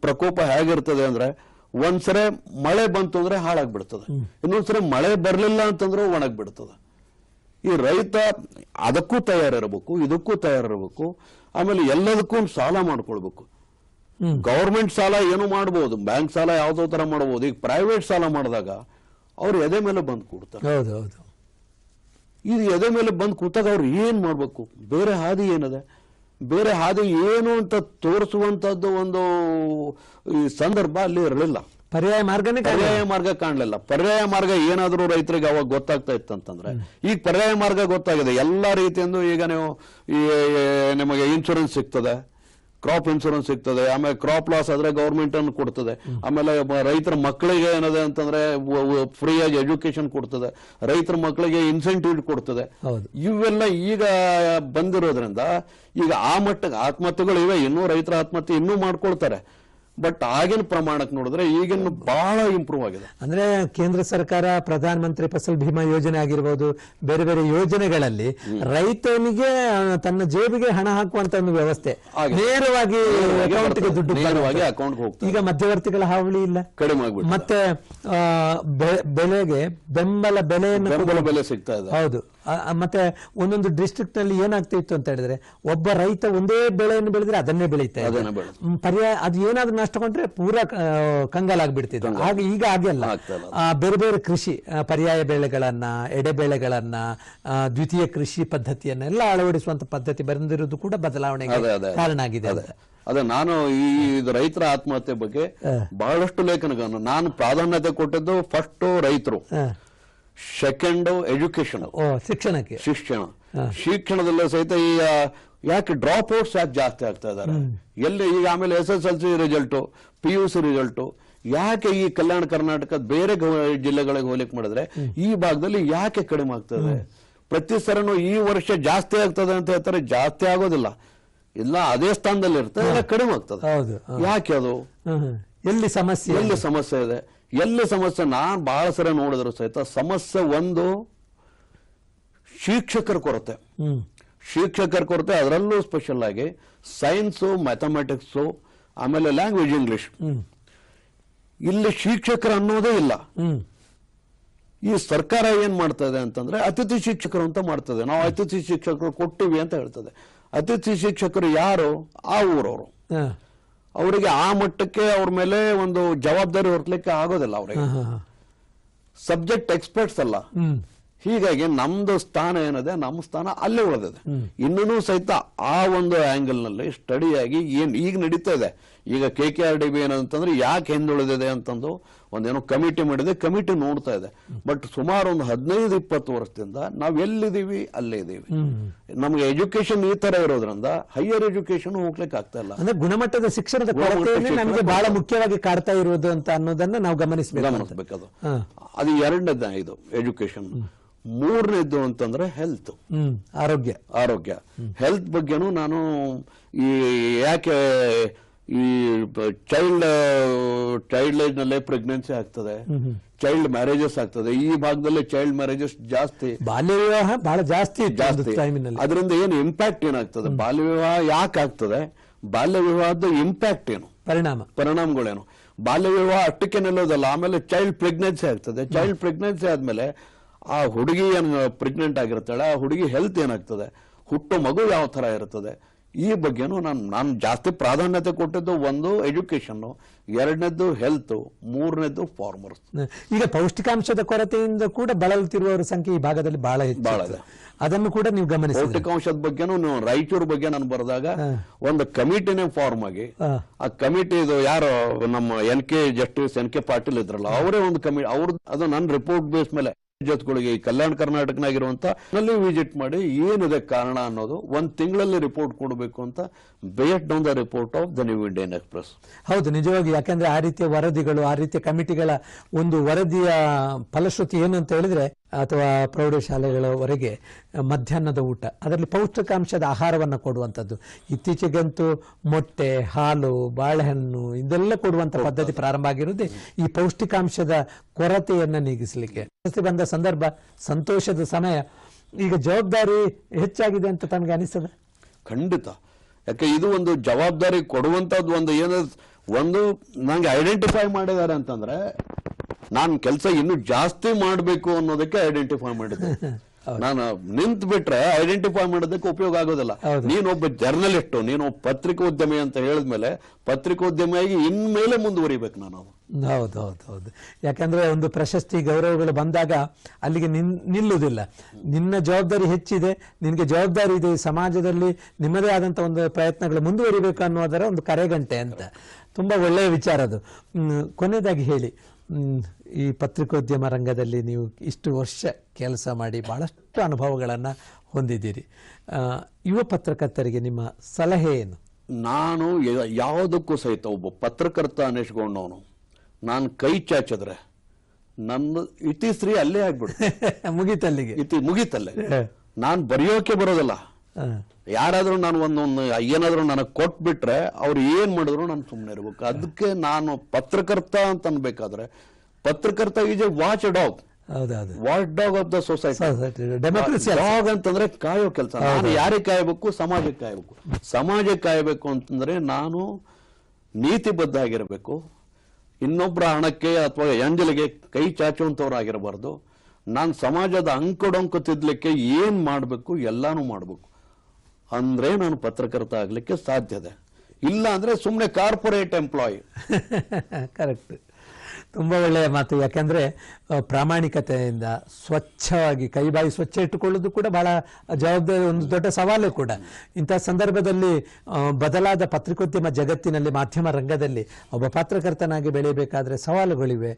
ಪ್ರಕೋಪ ಹೇಗಿರ್ತದೆ ಅಂದ್ರೆ ಒಂದ್ಸರಿ ಮಳೆ ಬಂತು ಅಂದ್ರೆ ಹಾಳಾಗ್ಬಿಡ್ತದೆ. ಇನ್ನೊಂದ್ಸರಿ ಮಳೆ ಬರಲಿಲ್ಲ ಅಂತಂದ್ರೆ ಒಣಗ್ಬಿಡ್ತದೆ. ಈ ರೈತ ಅದಕ್ಕೂ ತಯಾರಿರಬೇಕು ಇದಕ್ಕೂ ತಯಾರಿರಬೇಕು ಆಮೇಲೆ ಎಲ್ಲದಕ್ಕೂ ಒಂದು ಸಾಲ ಮಾಡ್ಕೊಳ್ಬೇಕು. ಗೌರ್ಮೆಂಟ್ ಸಾಲ ಏನು ಮಾಡ್ಬೋದು ಬ್ಯಾಂಕ್ ಸಾಲ ಯಾವ್ದೋ ತರ ಮಾಡಬಹುದು ಈಗ ಪ್ರೈವೇಟ್ ಸಾಲ ಮಾಡಿದಾಗ ಅವ್ರು ಎದೆ ಮೇಲೆ ಬಂದು ಕೊಡ್ತಾರೆ. ಇದು ಎದೆ ಮೇಲೆ ಬಂದು ಕೂತಾಗ ಅವ್ರು ಏನ್ ಮಾಡ್ಬೇಕು? ಬೇರೆ ಹಾದಿ ಏನದೆ? ಬೇರೆ ಹಾದಿ ಏನು ಅಂತ ತೋರಿಸುವಂತದ್ದು ಒಂದು ಈ ಸಂದರ್ಭ ಅಲ್ಲಿ ಇರಲಿಲ್ಲ. ಪರ್ಯಾಯ ಮಾರ್ಗನೇ. ಪರ್ಯಾಯ ಮಾರ್ಗ ಕಾಣಲಿಲ್ಲ. ಪರ್ಯಾಯ ಮಾರ್ಗ ಏನಾದರೂ ರೈತರಿಗೆ ಅವಾಗ ಗೊತ್ತಾಗ್ತಾ ಇತ್ತಂತಂದ್ರೆ ಈಗ ಪರ್ಯಾಯ ಮಾರ್ಗ ಗೊತ್ತಾಗಿದೆ. ಎಲ್ಲಾ ರೀತಿಯಿಂದ ಈಗ ನೀವು ಈ ನಿಮಗೆ ಇನ್ಶೂರೆನ್ಸ್ ಸಿಗ್ತದೆ ಕ್ರಾಪ್ ಇನ್ಶೂರೆನ್ಸ್ ಸಿಗ್ತದೆ ಆಮೇಲೆ ಕ್ರಾಪ್ ಲಾಸ್ ಆದ್ರೆ ಗೌರ್ಮೆಂಟ್ ಅನ್ನು ಕೊಡ್ತದೆ. ಆಮೇಲೆ ರೈತರ ಮಕ್ಕಳಿಗೆ ಏನದೆ ಅಂತಂದ್ರೆ ಫ್ರೀಯಾಗಿ ಎಜುಕೇಶನ್ ಕೊಡ್ತದೆ ರೈತರ ಮಕ್ಕಳಿಗೆ ಇನ್ಸೆಂಟಿವ್ ಕೊಡ್ತದೆ. ಇವೆಲ್ಲ ಈಗ ಬಂದಿರೋದ್ರಿಂದ ಈಗ ಆ ಮಟ್ಟಕ್ಕೆ ಆತ್ಮಹತ್ಯೆಗಳು ಇವೆ. ಇನ್ನೂ ರೈತರ ಆತ್ಮಹತ್ಯೆ ಇನ್ನೂ ಮಾಡ್ಕೊಳ್ತಾರೆ. ಬಟ್ ಆಗಿನ ಪ್ರಮಾಣಕ್ಕೆ ನೋಡಿದ್ರೆ ಈಗಿನ ಬಹಳ ಇಂಪ್ರೂವ್ ಆಗಿದೆ. ಅಂದ್ರೆ ಕೇಂದ್ರ ಸರ್ಕಾರ ಪ್ರಧಾನ ಮಂತ್ರಿ ಫಸಲ್ ಭೀಮಾ ಯೋಜನೆ ಆಗಿರ್ಬೋದು ಬೇರೆ ಬೇರೆ ಯೋಜನೆಗಳಲ್ಲಿ ರೈತನಿಗೆ ತನ್ನ ಜೇಬಿಗೆ ಹಣ ಹಾಕುವಂತ ಒಂದು ವ್ಯವಸ್ಥೆ. ನೇರವಾಗಿ ಅಕೌಂಟ್ಗೆ ದುಡ್ಡು ನೇರವಾಗಿ. ಅಕೌಂಟ್ಗೆ ಹೋಗ್ತದೆ. ಈಗ ಮಧ್ಯವರ್ತಿಗಳ ಹಾವಳಿ ಇಲ್ಲ. ಕಡಿಮೆ ಆಗ್ಬಿಟ್ಟು ಮತ್ತೆ ಬೆಳೆಗೆ ಬೆಂಬಲ ಬೆಲೆಯನ್ನು ಬೆಂಬಲ ಬೆಲೆ ಸಿಗ್ತಾ ಇದೆ. ಹೌದು. ಮತ್ತೆ ಒಂದೊಂದು ಡಿಸ್ಟ್ರಿಕ್ಟ್ನಲ್ಲಿ ಏನಾಗ್ತಾ ಇತ್ತು ಅಂತ ಹೇಳಿದ್ರೆ ಒಬ್ಬ ರೈತ ಒಂದೇ ಬೆಳೆಯನ್ನು ಬೆಳೆದ್ರೆ ಅದನ್ನೇ ಬೆಳೀತಾ ಪರ್ಯಾಯ ಅದು ಏನಾದ್ರೂ ನಷ್ಟಕೊಂಡ್ರೆ ಪೂರಾ ಕಂಗಾಲ ಕಂಗಾಲಾಗ್ಬಿಡ್ತಿದ್ರು ಆಗ ಈಗ ಆಗಲ್ಲ ಬೇರೆ ಬೇರೆ ಕೃಷಿ ಪರ್ಯಾಯ ಬೆಳೆಗಳನ್ನ ಎಡೆ ಬೆಳೆಗಳನ್ನ ದ್ವಿತೀಯ ಕೃಷಿ ಪದ್ಧತಿಯನ್ನೆಲ್ಲ ಅಳವಡಿಸುವಂತ ಪದ್ಧತಿ ಬಂದಿರೋದು ಕೂಡ ಬದಲಾವಣೆಗೆ. ಕಾರಣ ಆಗಿದೆ. ಅದೇ. ನಾನು ಈ ರೈತರ ಆತ್ಮಹತ್ಯೆ ಬಗ್ಗೆ ಬಹಳಷ್ಟು ಲೇಖನಗಳನ್ನು ನಾನು ಪ್ರಾಧಾನ್ಯತೆ ಕೊಟ್ಟಿದ್ದು ಫಸ್ಟ್ ರೈತರು. ಸೆಕೆಂಡ್ ಎಜುಕೇಶನ್ ಓ ಶಿಕ್ಷಣಕ್ಕೆ. ಶಿಕ್ಷಣ. ಶಿಕ್ಷಣದಲ್ಲೂ ಸಹಿತ ಈ ಯಾಕೆ ಡ್ರಾಪ್ ಔಟ್ಸ್ ಯಾಕೆ ಜಾಸ್ತಿ ಆಗ್ತಾ ಇದ್ದಾರೆ? ಎಲ್ಲಿ ಈಗ ಆಮೇಲೆ S S L C result P U C result ಯಾಕೆ ಈ ಕಲ್ಯಾಣ ಕರ್ನಾಟಕದ ಬೇರೆ ಜಿಲ್ಲೆಗಳಿಗೆ ಹೋಲಿಕೆ ಮಾಡಿದ್ರೆ ಈ ಭಾಗದಲ್ಲಿ ಯಾಕೆ ಕಡಿಮೆ ಆಗ್ತದೆ ಪ್ರತಿ ಸರನು ಈ ವರ್ಷ ಜಾಸ್ತಿ ಆಗ್ತದೆ ಅಂತ ಹೇಳ್ತಾರೆ ಜಾಸ್ತಿ ಆಗೋದಿಲ್ಲ. ಇಲ್ಲ ಅದೇ ಸ್ಥಾನದಲ್ಲಿ ಇರ್ತದೆ ಕಡಿಮೆ ಆಗ್ತದೆ. ಯಾಕೆ ಅದು. ಎಲ್ಲಿ ಸಮಸ್ಯೆ ಎಲ್ಲಿ ಸಮಸ್ಯೆ ಇದೆ? ಎಲ್ಲಿ ಸಮಸ್ಯೆ? ನಾನು ಬಹಳ ಸರ ನೋಡಿದ್ರು ಸಹಿತ ಸಮಸ್ಯೆ ಒಂದು ಶಿಕ್ಷಕರ ಕೊರತೆ. ಶಿಕ್ಷಕರ ಕೊರತೆ ಅದರಲ್ಲೂ ಸ್ಪೆಷಲ್ ಆಗಿ ಸೈನ್ಸು ಮ್ಯಾಥಮೆಟಿಕ್ಸು ಆಮೇಲೆ ಲ್ಯಾಂಗ್ವೇಜ್ ಇಂಗ್ಲಿಷ್ ಇಲ್ಲಿ ಶಿಕ್ಷಕರು ಅನ್ನೋದೇ ಇಲ್ಲ. ಈ ಸರ್ಕಾರ ಏನ್ ಮಾಡ್ತಾ ಇದೆ ಅಂತಂದ್ರೆ ಅತಿಥಿ ಶಿಕ್ಷಕರು ಅಂತ ಮಾಡ್ತದೆ. ನಾವು ಅತಿಥಿ ಶಿಕ್ಷಕರು ಕೊಟ್ಟಿವಿ ಅಂತ ಹೇಳ್ತದೆ. ಅತಿಥಿ ಶಿಕ್ಷಕರು ಯಾರು? ಆ ಊರವರು. ಅವರಿಗೆ ಆ ಮಟ್ಟಕ್ಕೆ ಅವ್ರ ಮೇಲೆ ಒಂದು ಜವಾಬ್ದಾರಿ ಹೊರಲಿಕ್ಕೆ ಆಗೋದಿಲ್ಲ ಅವರಿಗೆ. ಸಬ್ಜೆಕ್ಟ್ ಎಕ್ಸ್ಪರ್ಟ್ಸ್ ಅಲ್ಲ. ಹೀಗಾಗಿ ನಮ್ದು ಸ್ಥಾನ ಏನಿದೆ ನಮ್ಮ ಸ್ಥಾನ ಅಲ್ಲೇ ಉಳಿದಿದೆ. ಇನ್ನೂ ಸಹಿತ ಆ ಒಂದು ಆಂಗಲ್ನಲ್ಲಿ ಸ್ಟಡಿಯಾಗಿ ಏನ್ ಈಗ ನಡೀತಾ ಇದೆ. ಈಗ K K R D B ಏನಂತಂದ್ರೆ ಯಾಕೆ ಹಿಂದುಳಿದಿದೆ ಅಂತಂದು ಒಂದೇನೋ ಕಮಿಟಿ ಮಾಡಿದೆ ಕಮಿಟಿ ನೋಡ್ತಾ ಇದೆ. ಬಟ್ ಸುಮಾರು ಒಂದು ಹದಿನೈದು ಇಪ್ಪತ್ತು ವರ್ಷದಿಂದ ನಾವು ಎಲ್ಲಿದ್ದೀವಿ? ಅಲ್ಲೇ ಇದ್ದೀವಿ. ನಮಗೆ ಎಜುಕೇಶನ್ ಈ ತರ ಇರೋದ್ರಿಂದ ಹೈಯರ್ ಎಜುಕೇಶನ್ ಹೋಗ್ಲಿಕ್ಕೆ ಆಗ್ತಾ ಇಲ್ಲ. ಅಂದ್ರೆ ಗುಣಮಟ್ಟದ ಶಿಕ್ಷಣದ ನಮಗೆ ಬಹಳ ಮುಖ್ಯವಾಗಿ ಕಾಡ್ತಾ ಇರುವುದು ಅಂತ ಅನ್ನೋದನ್ನ ನಾವು ಗಮನಿಸಬೇಕು ಗಮನಿಸ್ಬೇಕದು. ಅದು ಎರಡನೇದ ಇದು ಎಜುಕೇಶನ್ ಮೂರನೇದು ಅಂತಂದ್ರೆ ಹೆಲ್ತ್ ಆರೋಗ್ಯ. ಆರೋಗ್ಯ. ಹೆಲ್ತ್ ಬಗ್ಗೆನೂ ನಾನು ಈ ಯಾಕೆ ಈ ಚೈಲ್ಡ್ ಚೈಲ್ಡ್ ಏಜ್ ನಲ್ಲೇ ಪ್ರೆಗ್ನೆನ್ಸಿ ಆಗ್ತದೆ. ಚೈಲ್ಡ್ ಮ್ಯಾರೇಜಸ್ ಆಗ್ತದೆ. ಈ ಭಾಗದಲ್ಲಿ ಚೈಲ್ಡ್ ಮ್ಯಾರೇಜಸ್ ಜಾಸ್ತಿ. ಬಾಲ್ಯ ವಿವಾಹ ಬಹಳ ಜಾಸ್ತಿ ಜಾಸ್ತಿ. ಅದರಿಂದ ಏನು ಇಂಪ್ಯಾಕ್ಟ್ ಏನಾಗ್ತದೆ? ಬಾಲ್ಯ ವಿವಾಹ ಯಾಕೆ ಆಗ್ತದೆ ಬಾಲ್ಯ ವಿವಾಹದ ಇಂಪ್ಯಾಕ್ಟ್ ಏನು? ಪರಿಣಾಮ. ಪರಿಣಾಮಗಳೇನು? ಬಾಲ್ಯ ವಿವಾಹ ಅಷ್ಟಕ್ಕೆ ನಿಲ್ಲೋದಲ್ಲ ಆಮೇಲೆ ಚೈಲ್ಡ್ ಪ್ರೆಗ್ನೆನ್ಸಿ ಆಗ್ತದೆ. ಚೈಲ್ಡ್ ಪ್ರೆಗ್ನೆನ್ಸಿ ಆದ್ಮೇಲೆ ಆ ಹುಡುಗಿ ಏನು ಪ್ರೆಗ್ನೆಂಟ್ ಆಗಿರ್ತಾಳೆ ಆ ಹುಡುಗಿ ಹೆಲ್ತ್ ಏನಾಗ್ತದೆ? ಹುಟ್ಟೋ ಮಗು ಯಾವ ತರ ಇರ್ತದೆ? ಈ ಬಗ್ಗೆನೂ ನಾನು ನಾನು ಜಾಸ್ತಿ ಪ್ರಾಧಾನ್ಯತೆ ಕೊಟ್ಟಿದ್ದು ಒಂದು ಎಜುಕೇಶನ್ ಎರಡನೇದ್ದು ಹೆಲ್ತ್ ಮೂರನೇದ್ದು ಫಾರ್ಮರ್ಸ್. ಈಗ ಪೌಷ್ಟಿಕಾಂಶದ ಕೊರತೆಯಿಂದ ಕೂಡ ಬಳಲುತ್ತಿರುವವರ ಸಂಖ್ಯೆ ಈ ಭಾಗದಲ್ಲಿ ಬಹಳ ಬಹಳ ಇದೆ. ಅದನ್ನು ಕೂಡ ನೀವು ಗಮನಿಸಿ. ಪೌಷ್ಟಿಕಾಂಶದ ಬಗ್ಗೆನೂ ನೀವು ರಾಯಚೂರು ಬಗ್ಗೆ ನಾನು ಬರೆದಾಗ ಒಂದು ಕಮಿಟಿನೇ ಫಾರ್ಮ್ ಆಗಿ ಆ ಕಮಿಟಿ ಇದು ಯಾರು ನಮ್ಮ N K justice N K Patil ಇದ್ರಲ್ಲ ಅವರೇ ಒಂದು ಕಮಿಟಿ ಅವ್ರದ್ದು ಅದು ನನ್ನ ರಿಪೋರ್ಟ್ ಬೇಸ್ ಮೇಲೆ. ಜೊತೆಗಳಿಗೆ ಈ ಕಲ್ಯಾಣ ಕರ್ನಾಟಕನಾಗಿರುವಂತ ಅಲ್ಲಿ ವಿಸಿಟ್ ಮಾಡಿ ಏನಿದೆ ಕಾರಣ ಅನ್ನೋದು ಒಂದ್ ತಿಂಗಳಲ್ಲಿ ರಿಪೋರ್ಟ್ ಕೊಡಬೇಕು ಅಂತ based on the report of the New Indian Express. ಹೌದು, ನಿಜವಾಗಿ, ಯಾಕಂದ್ರೆ ಆ ರೀತಿಯ ವರದಿಗಳು, ಆ ರೀತಿಯ ಕಮಿಟಿಗಳ ಒಂದು ವರದಿಯ ಫಲಶ್ರುತಿ ಏನು ಅಂತ ಹೇಳಿದ್ರೆ ಅಥವಾ ಪ್ರೌಢಶಾಲೆಗಳವರೆಗೆ ಮಧ್ಯಾಹ್ನದ ಊಟ ಅದರಲ್ಲಿ ಪೌಷ್ಟಿಕಾಂಶದ ಆಹಾರವನ್ನು ಕೊಡುವಂಥದ್ದು. ಇತ್ತೀಚೆಗಂತೂ ಮೊಟ್ಟೆ ಹಾಲು ಬಾಳೆಹಣ್ಣು ಇದೆಲ್ಲ ಕೊಡುವಂಥ ಪದ್ಧತಿ ಪ್ರಾರಂಭ ಆಗಿರುವುದೇ ಈ ಪೌಷ್ಟಿಕಾಂಶದ ಕೊರತೆಯನ್ನು ನೀಗಿಸಲಿಕ್ಕೆ. ಬಂದ ಸಂದರ್ಭ ಸಂತೋಷದ ಸಮಯ ಈಗ ಜವಾಬ್ದಾರಿ ಹೆಚ್ಚಾಗಿದೆ ಅಂತ ತನಗೆ ಅನಿಸ್ತದೆ? ಖಂಡಿತ. ಯಾಕೆ ಇದು ಒಂದು ಜವಾಬ್ದಾರಿ ಕೊಡುವಂತದ್ದು ಒಂದು ಏನು ಒಂದು ನನಗೆ ಐಡೆಂಟಿಫೈ ಮಾಡಿದ್ದಾರೆ ಅಂತಂದ್ರೆ ನಾನು ಕೆಲಸ ಇನ್ನು ಜಾಸ್ತಿ ಮಾಡಬೇಕು ಅನ್ನೋದಕ್ಕೆ ಐಡೆಂಟಿಫೈ ಮಾಡಿದ್ದೆ. ನಾನು ನಿಂತ್ ಬಿಟ್ರೆ ಐಡೆಂಟಿಫೈ ಮಾಡೋದಕ್ಕೆ ಉಪಯೋಗ ಆಗೋದಿಲ್ಲ. ನೀನು ನೀನೊಬ್ಬ ಜರ್ನಲಿಸ್ಟ್ ನೀನು ಪತ್ರಿಕೋದ್ಯಮಿ ಅಂತ ಹೇಳಿದ್ಮೇಲೆ ಪತ್ರಿಕೋದ್ಯಮಿಯಾಗಿ ಇನ್ಮೇಲೆ ಮುಂದುವರಿಬೇಕು ನಾನು ಹೌದು ಹೌದು ಹೌದು. ಯಾಕಂದ್ರೆ ಒಂದು ಪ್ರಶಸ್ತಿ ಗೌರವಗಳು ಬಂದಾಗ ಅಲ್ಲಿಗೆ ನಿನ್ ನಿಲ್ಲುವುದಿಲ್ಲ. ನಿನ್ನ ಜವಾಬ್ದಾರಿ ಹೆಚ್ಚಿದೆ ನಿನಗೆ ಜವಾಬ್ದಾರಿ ಇದೆ ಸಮಾಜದಲ್ಲಿ ನಿಮ್ಮದೇ ಆದಂಥ ಒಂದು ಪ್ರಯತ್ನಗಳು ಮುಂದುವರಿಬೇಕು ಅನ್ನೋದರ ಒಂದು ಕರೆಗಂಟೆ ಅಂತ. ತುಂಬಾ ಒಳ್ಳೆಯ ವಿಚಾರ ಅದು. ಕೊನೆಯದಾಗಿ ಹೇಳಿ. ಈ ಪತ್ರಿಕೋದ್ಯಮ ರಂಗದಲ್ಲಿ ನೀವು ಇಷ್ಟು ವರ್ಷ ಕೆಲಸ ಮಾಡಿ ಭಾಳಷ್ಟು ಅನುಭವಗಳನ್ನು ಹೊಂದಿದ್ದೀರಿ. ಯುವ ಪತ್ರಕರ್ತರಿಗೆ ನಿಮ್ಮ ಸಲಹೆ ಏನು? ನಾನು ಯಾವುದಕ್ಕೂ ಸಹಿತ ಒಬ್ಬ ಪತ್ರಕರ್ತ ಅನ್ನಿಸ್ಕೊಂಡವನು. ನಾನು ಕೈ ಚಾಚಿದ್ರೆ ನನ್ನ ಇತಿಶ್ರೀ ಅಲ್ಲೇ ಆಗ್ಬಿಡು ಮುಗಿತಲ್ಲಿಗೆ. ಇತಿ ಮುಗಿತಲ್ಲೇ. ನಾನು ಬರೆಯೋಕೆ ಬರೋದಲ್ಲ. ಯಾರಾದರೂ ನಾನು ಒಂದೊಂದು ಏನಾದರೂ ನನಗೆ ಕೊಟ್ಬಿಟ್ರೆ ಅವ್ರು ಏನು ಮಾಡಿದ್ರು ನಾನು ಸುಮ್ಮನೆ ಇರ್ಬೇಕು. ಅದಕ್ಕೆ ನಾನು ಪತ್ರಕರ್ತ ಅಂತ ಅನ್ಬೇಕಾದ್ರೆ ಪತ್ರಕರ್ತ ಈಸ್ ಎ ವಾಚ್ ಡಾಗ್ ಹೌದೌದು watch dog of the society democracy dog ಅಂತಂದ್ರೆ ಕಾಯೋ ಕೆಲಸ. ನಾನು ಯಾರಿಗೆ ಕಾಯಬೇಕು ಸಮಾಜಕ್ಕೆ ಕಾಯಬೇಕು. ಸಮಾಜಕ್ಕೆ ಕಾಯಬೇಕು ಅಂತಂದ್ರೆ ನಾನು ನೀತಿಬದ್ಧ ಆಗಿರಬೇಕು ಇನ್ನೊಬ್ಬರ ಹಣಕ್ಕೆ ಅಥವಾ ಎಂಜಲಿಗೆ ಕೈ ಚಾಚುವಂಥವ್ರಾಗಿರಬಾರ್ದು. ನಾನು ಸಮಾಜದ ಅಂಕುಡೊಂಕು ತಿದ್ದಲಿಕ್ಕೆ ಏನು ಮಾಡಬೇಕು ಎಲ್ಲಾನು ಮಾಡಬೇಕು. ಅಂದರೆ ನಾನು ಪತ್ರಕರ್ತ ಆಗಲಿಕ್ಕೆ ಸಾಧ್ಯತೆ ಇಲ್ಲ ಅಂದರೆ ಸುಮ್ಮನೆ ಕಾರ್ಪೊರೇಟ್ ಎಂಪ್ಲಾಯ್ ಕರೆಕ್ಟ್ ತುಂಬ ಒಳ್ಳೆಯ ಮಾತು. ಯಾಕೆಂದರೆ ಪ್ರಾಮಾಣಿಕತೆಯಿಂದ ಸ್ವಚ್ಛವಾಗಿ ಕೈಬಾಯಿ ಸ್ವಚ್ಛ ಇಟ್ಟುಕೊಳ್ಳೋದು ಕೂಡ ಬಹಳ ಜವಾಬ್ದಾರಿ, ಒಂದು ದೊಡ್ಡ ಸವಾಲು ಕೂಡ. ಇಂಥ ಸಂದರ್ಭದಲ್ಲಿ ಬದಲಾದ ಪತ್ರಿಕೋದ್ಯಮ ಜಗತ್ತಿನಲ್ಲಿ, ಮಾಧ್ಯಮ ರಂಗದಲ್ಲಿ ಒಬ್ಬ ಪತ್ರಕರ್ತನಾಗಿ ಬೆಳೆಯಬೇಕಾದ್ರೆ ಸವಾಲುಗಳಿವೆ.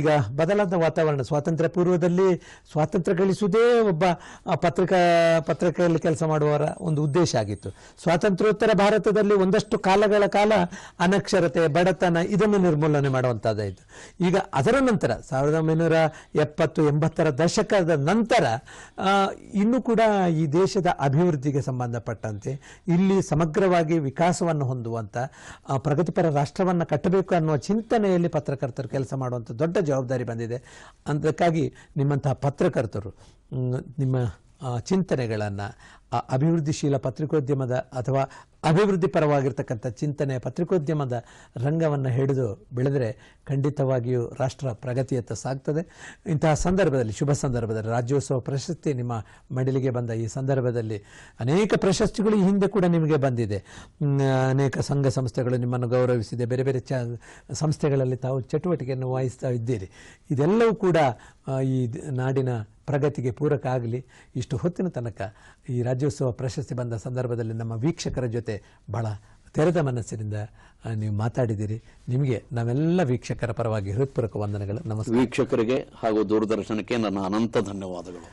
ಈಗ ಬದಲಾದ ವಾತಾವರಣ, ಸ್ವಾತಂತ್ರ್ಯ ಪೂರ್ವದಲ್ಲಿ ಸ್ವಾತಂತ್ರ್ಯ ಗಳಿಸುವುದೇ ಒಬ್ಬ ಪತ್ರಿಕಾ, ಪತ್ರಿಕೆಯಲ್ಲಿ ಕೆಲಸ ಮಾಡುವವರ ಒಂದು ಉದ್ದೇಶ ಆಗಿತ್ತು. ಸ್ವಾತಂತ್ರ್ಯೋತ್ತರ ಭಾರತದಲ್ಲಿ ಒಂದಷ್ಟು ಕಾಲಗಳ ಕಾಲ ಅನಕ್ಷರತೆ, ಬಡತನ ಇದನ್ನು ನಿರ್ಮೂಲನೆ ಮಾಡುವಂತಹದ್ದಾಯಿತು ಈಗ ಅದರ ನಂತರ, ಸಾವಿರದ ಒಂಬೈನೂರ ಎಪ್ಪತ್ತು, ಎಂಬತ್ತರ ದಶಕದ ನಂತರ ಇನ್ನೂ ಕೂಡ ಈ ದೇಶದ ಅಭಿವೃದ್ಧಿಗೆ ಸಂಬಂಧಪಟ್ಟಂತೆ, ಇಲ್ಲಿ ಸಮಗ್ರವಾಗಿ ವಿಕಾಸವನ್ನು ಹೊಂದುವಂಥ ಪ್ರಗತಿಪರ ರಾಷ್ಟ್ರವನ್ನು ಕಟ್ಟಬೇಕು ಅನ್ನುವ ಚಿಂತನೆಯಲ್ಲಿ ಪತ್ರಕರ್ತರು ಕೆಲಸ ಮಾಡುವಂಥ ದೊಡ್ಡ ಜವಾಬ್ದಾರಿ ಬಂದಿದೆ. ಅದಕ್ಕಾಗಿ ನಿಮ್ಮಂತಹ ಪತ್ರಕರ್ತರು ನಿಮ್ಮ ಚಿಂತನೆಗಳನ್ನು, ಆ, ಅಭಿವೃದ್ಧಿಶೀಲ ಪತ್ರಿಕೋದ್ಯಮದ ಅಥವಾ ಅಭಿವೃದ್ಧಿ ಪರವಾಗಿರ್ತಕ್ಕಂಥ ಚಿಂತನೆ ಪತ್ರಿಕೋದ್ಯಮದ ರಂಗವನ್ನು ಹಿಡಿದು ಬೆಳೆದರೆ ಖಂಡಿತವಾಗಿಯೂ ರಾಷ್ಟ್ರ ಪ್ರಗತಿಯತ್ತ ಸಾಗ್ತದೆ. ಇಂತಹ ಸಂದರ್ಭದಲ್ಲಿ, ಶುಭ ಸಂದರ್ಭದಲ್ಲಿ, ರಾಜ್ಯೋತ್ಸವ ಪ್ರಶಸ್ತಿ ನಿಮ್ಮ ಮಡಿಲಿಗೆ ಬಂದ ಈ ಸಂದರ್ಭದಲ್ಲಿ ಅನೇಕ ಪ್ರಶಸ್ತಿಗಳು ಈ ಹಿಂದೆ ಕೂಡ ನಿಮಗೆ ಬಂದಿದೆ. ಅನೇಕ ಸಂಘ ಸಂಸ್ಥೆಗಳು ನಿಮ್ಮನ್ನು ಗೌರವಿಸಿದೆ. ಬೇರೆ ಬೇರೆ ಚ, ಸಂಸ್ಥೆಗಳಲ್ಲಿ ತಾವು ಚಟುವಟಿಕೆಯನ್ನು ವಹಿಸ್ತಾ ಇದ್ದೀರಿ. ಇದೆಲ್ಲವೂ ಕೂಡ ಈ ನಾಡಿನ ಪ್ರಗತಿಗೆ ಪೂರಕ ಆಗಲಿ ಇಷ್ಟು ಹೊತ್ತಿನ ತನಕ ಈ ರಾಜ್ಯೋತ್ಸವ ಪ್ರಶಸ್ತಿ ಬಂದ ಸಂದರ್ಭದಲ್ಲಿ ನಮ್ಮ ವೀಕ್ಷಕರ ಜೊತೆ ಬಹಳ ತೆರೆದ ಮನಸ್ಸಿನಿಂದ ನೀವು ಮಾತಾಡಿದ್ದೀರಿ. ನಿಮಗೆ ನಾವೆಲ್ಲ ವೀಕ್ಷಕರ ಪರವಾಗಿ ಹೃತ್ಪೂರ್ವಕ ವಂದನೆಗಳು. ನಮಸ್ಕಾರ. ವೀಕ್ಷಕರಿಗೆ ಹಾಗೂ ದೂರದರ್ಶನಕ್ಕೆ ನನ್ನ ಅನಂತ ಧನ್ಯವಾದಗಳು.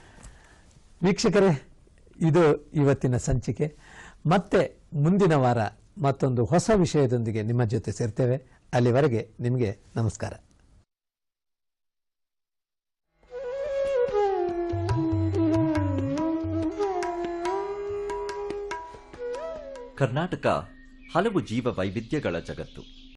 ವೀಕ್ಷಕರೇ ಇದು ಇವತ್ತಿನ ಸಂಚಿಕೆ. ಮತ್ತೆ ಮುಂದಿನ ವಾರ ಮತ್ತೊಂದು ಹೊಸ ವಿಷಯದೊಂದಿಗೆ ನಿಮ್ಮ ಜೊತೆ ಸೇರ್ತೇವೆ. ಅಲ್ಲಿವರೆಗೆ ನಿಮಗೆ ನಮಸ್ಕಾರ. ಕರ್ನಾಟಕ ಹಲವು ಜೀವ ವೈವಿಧ್ಯಗಳ ಜಗತ್ತು.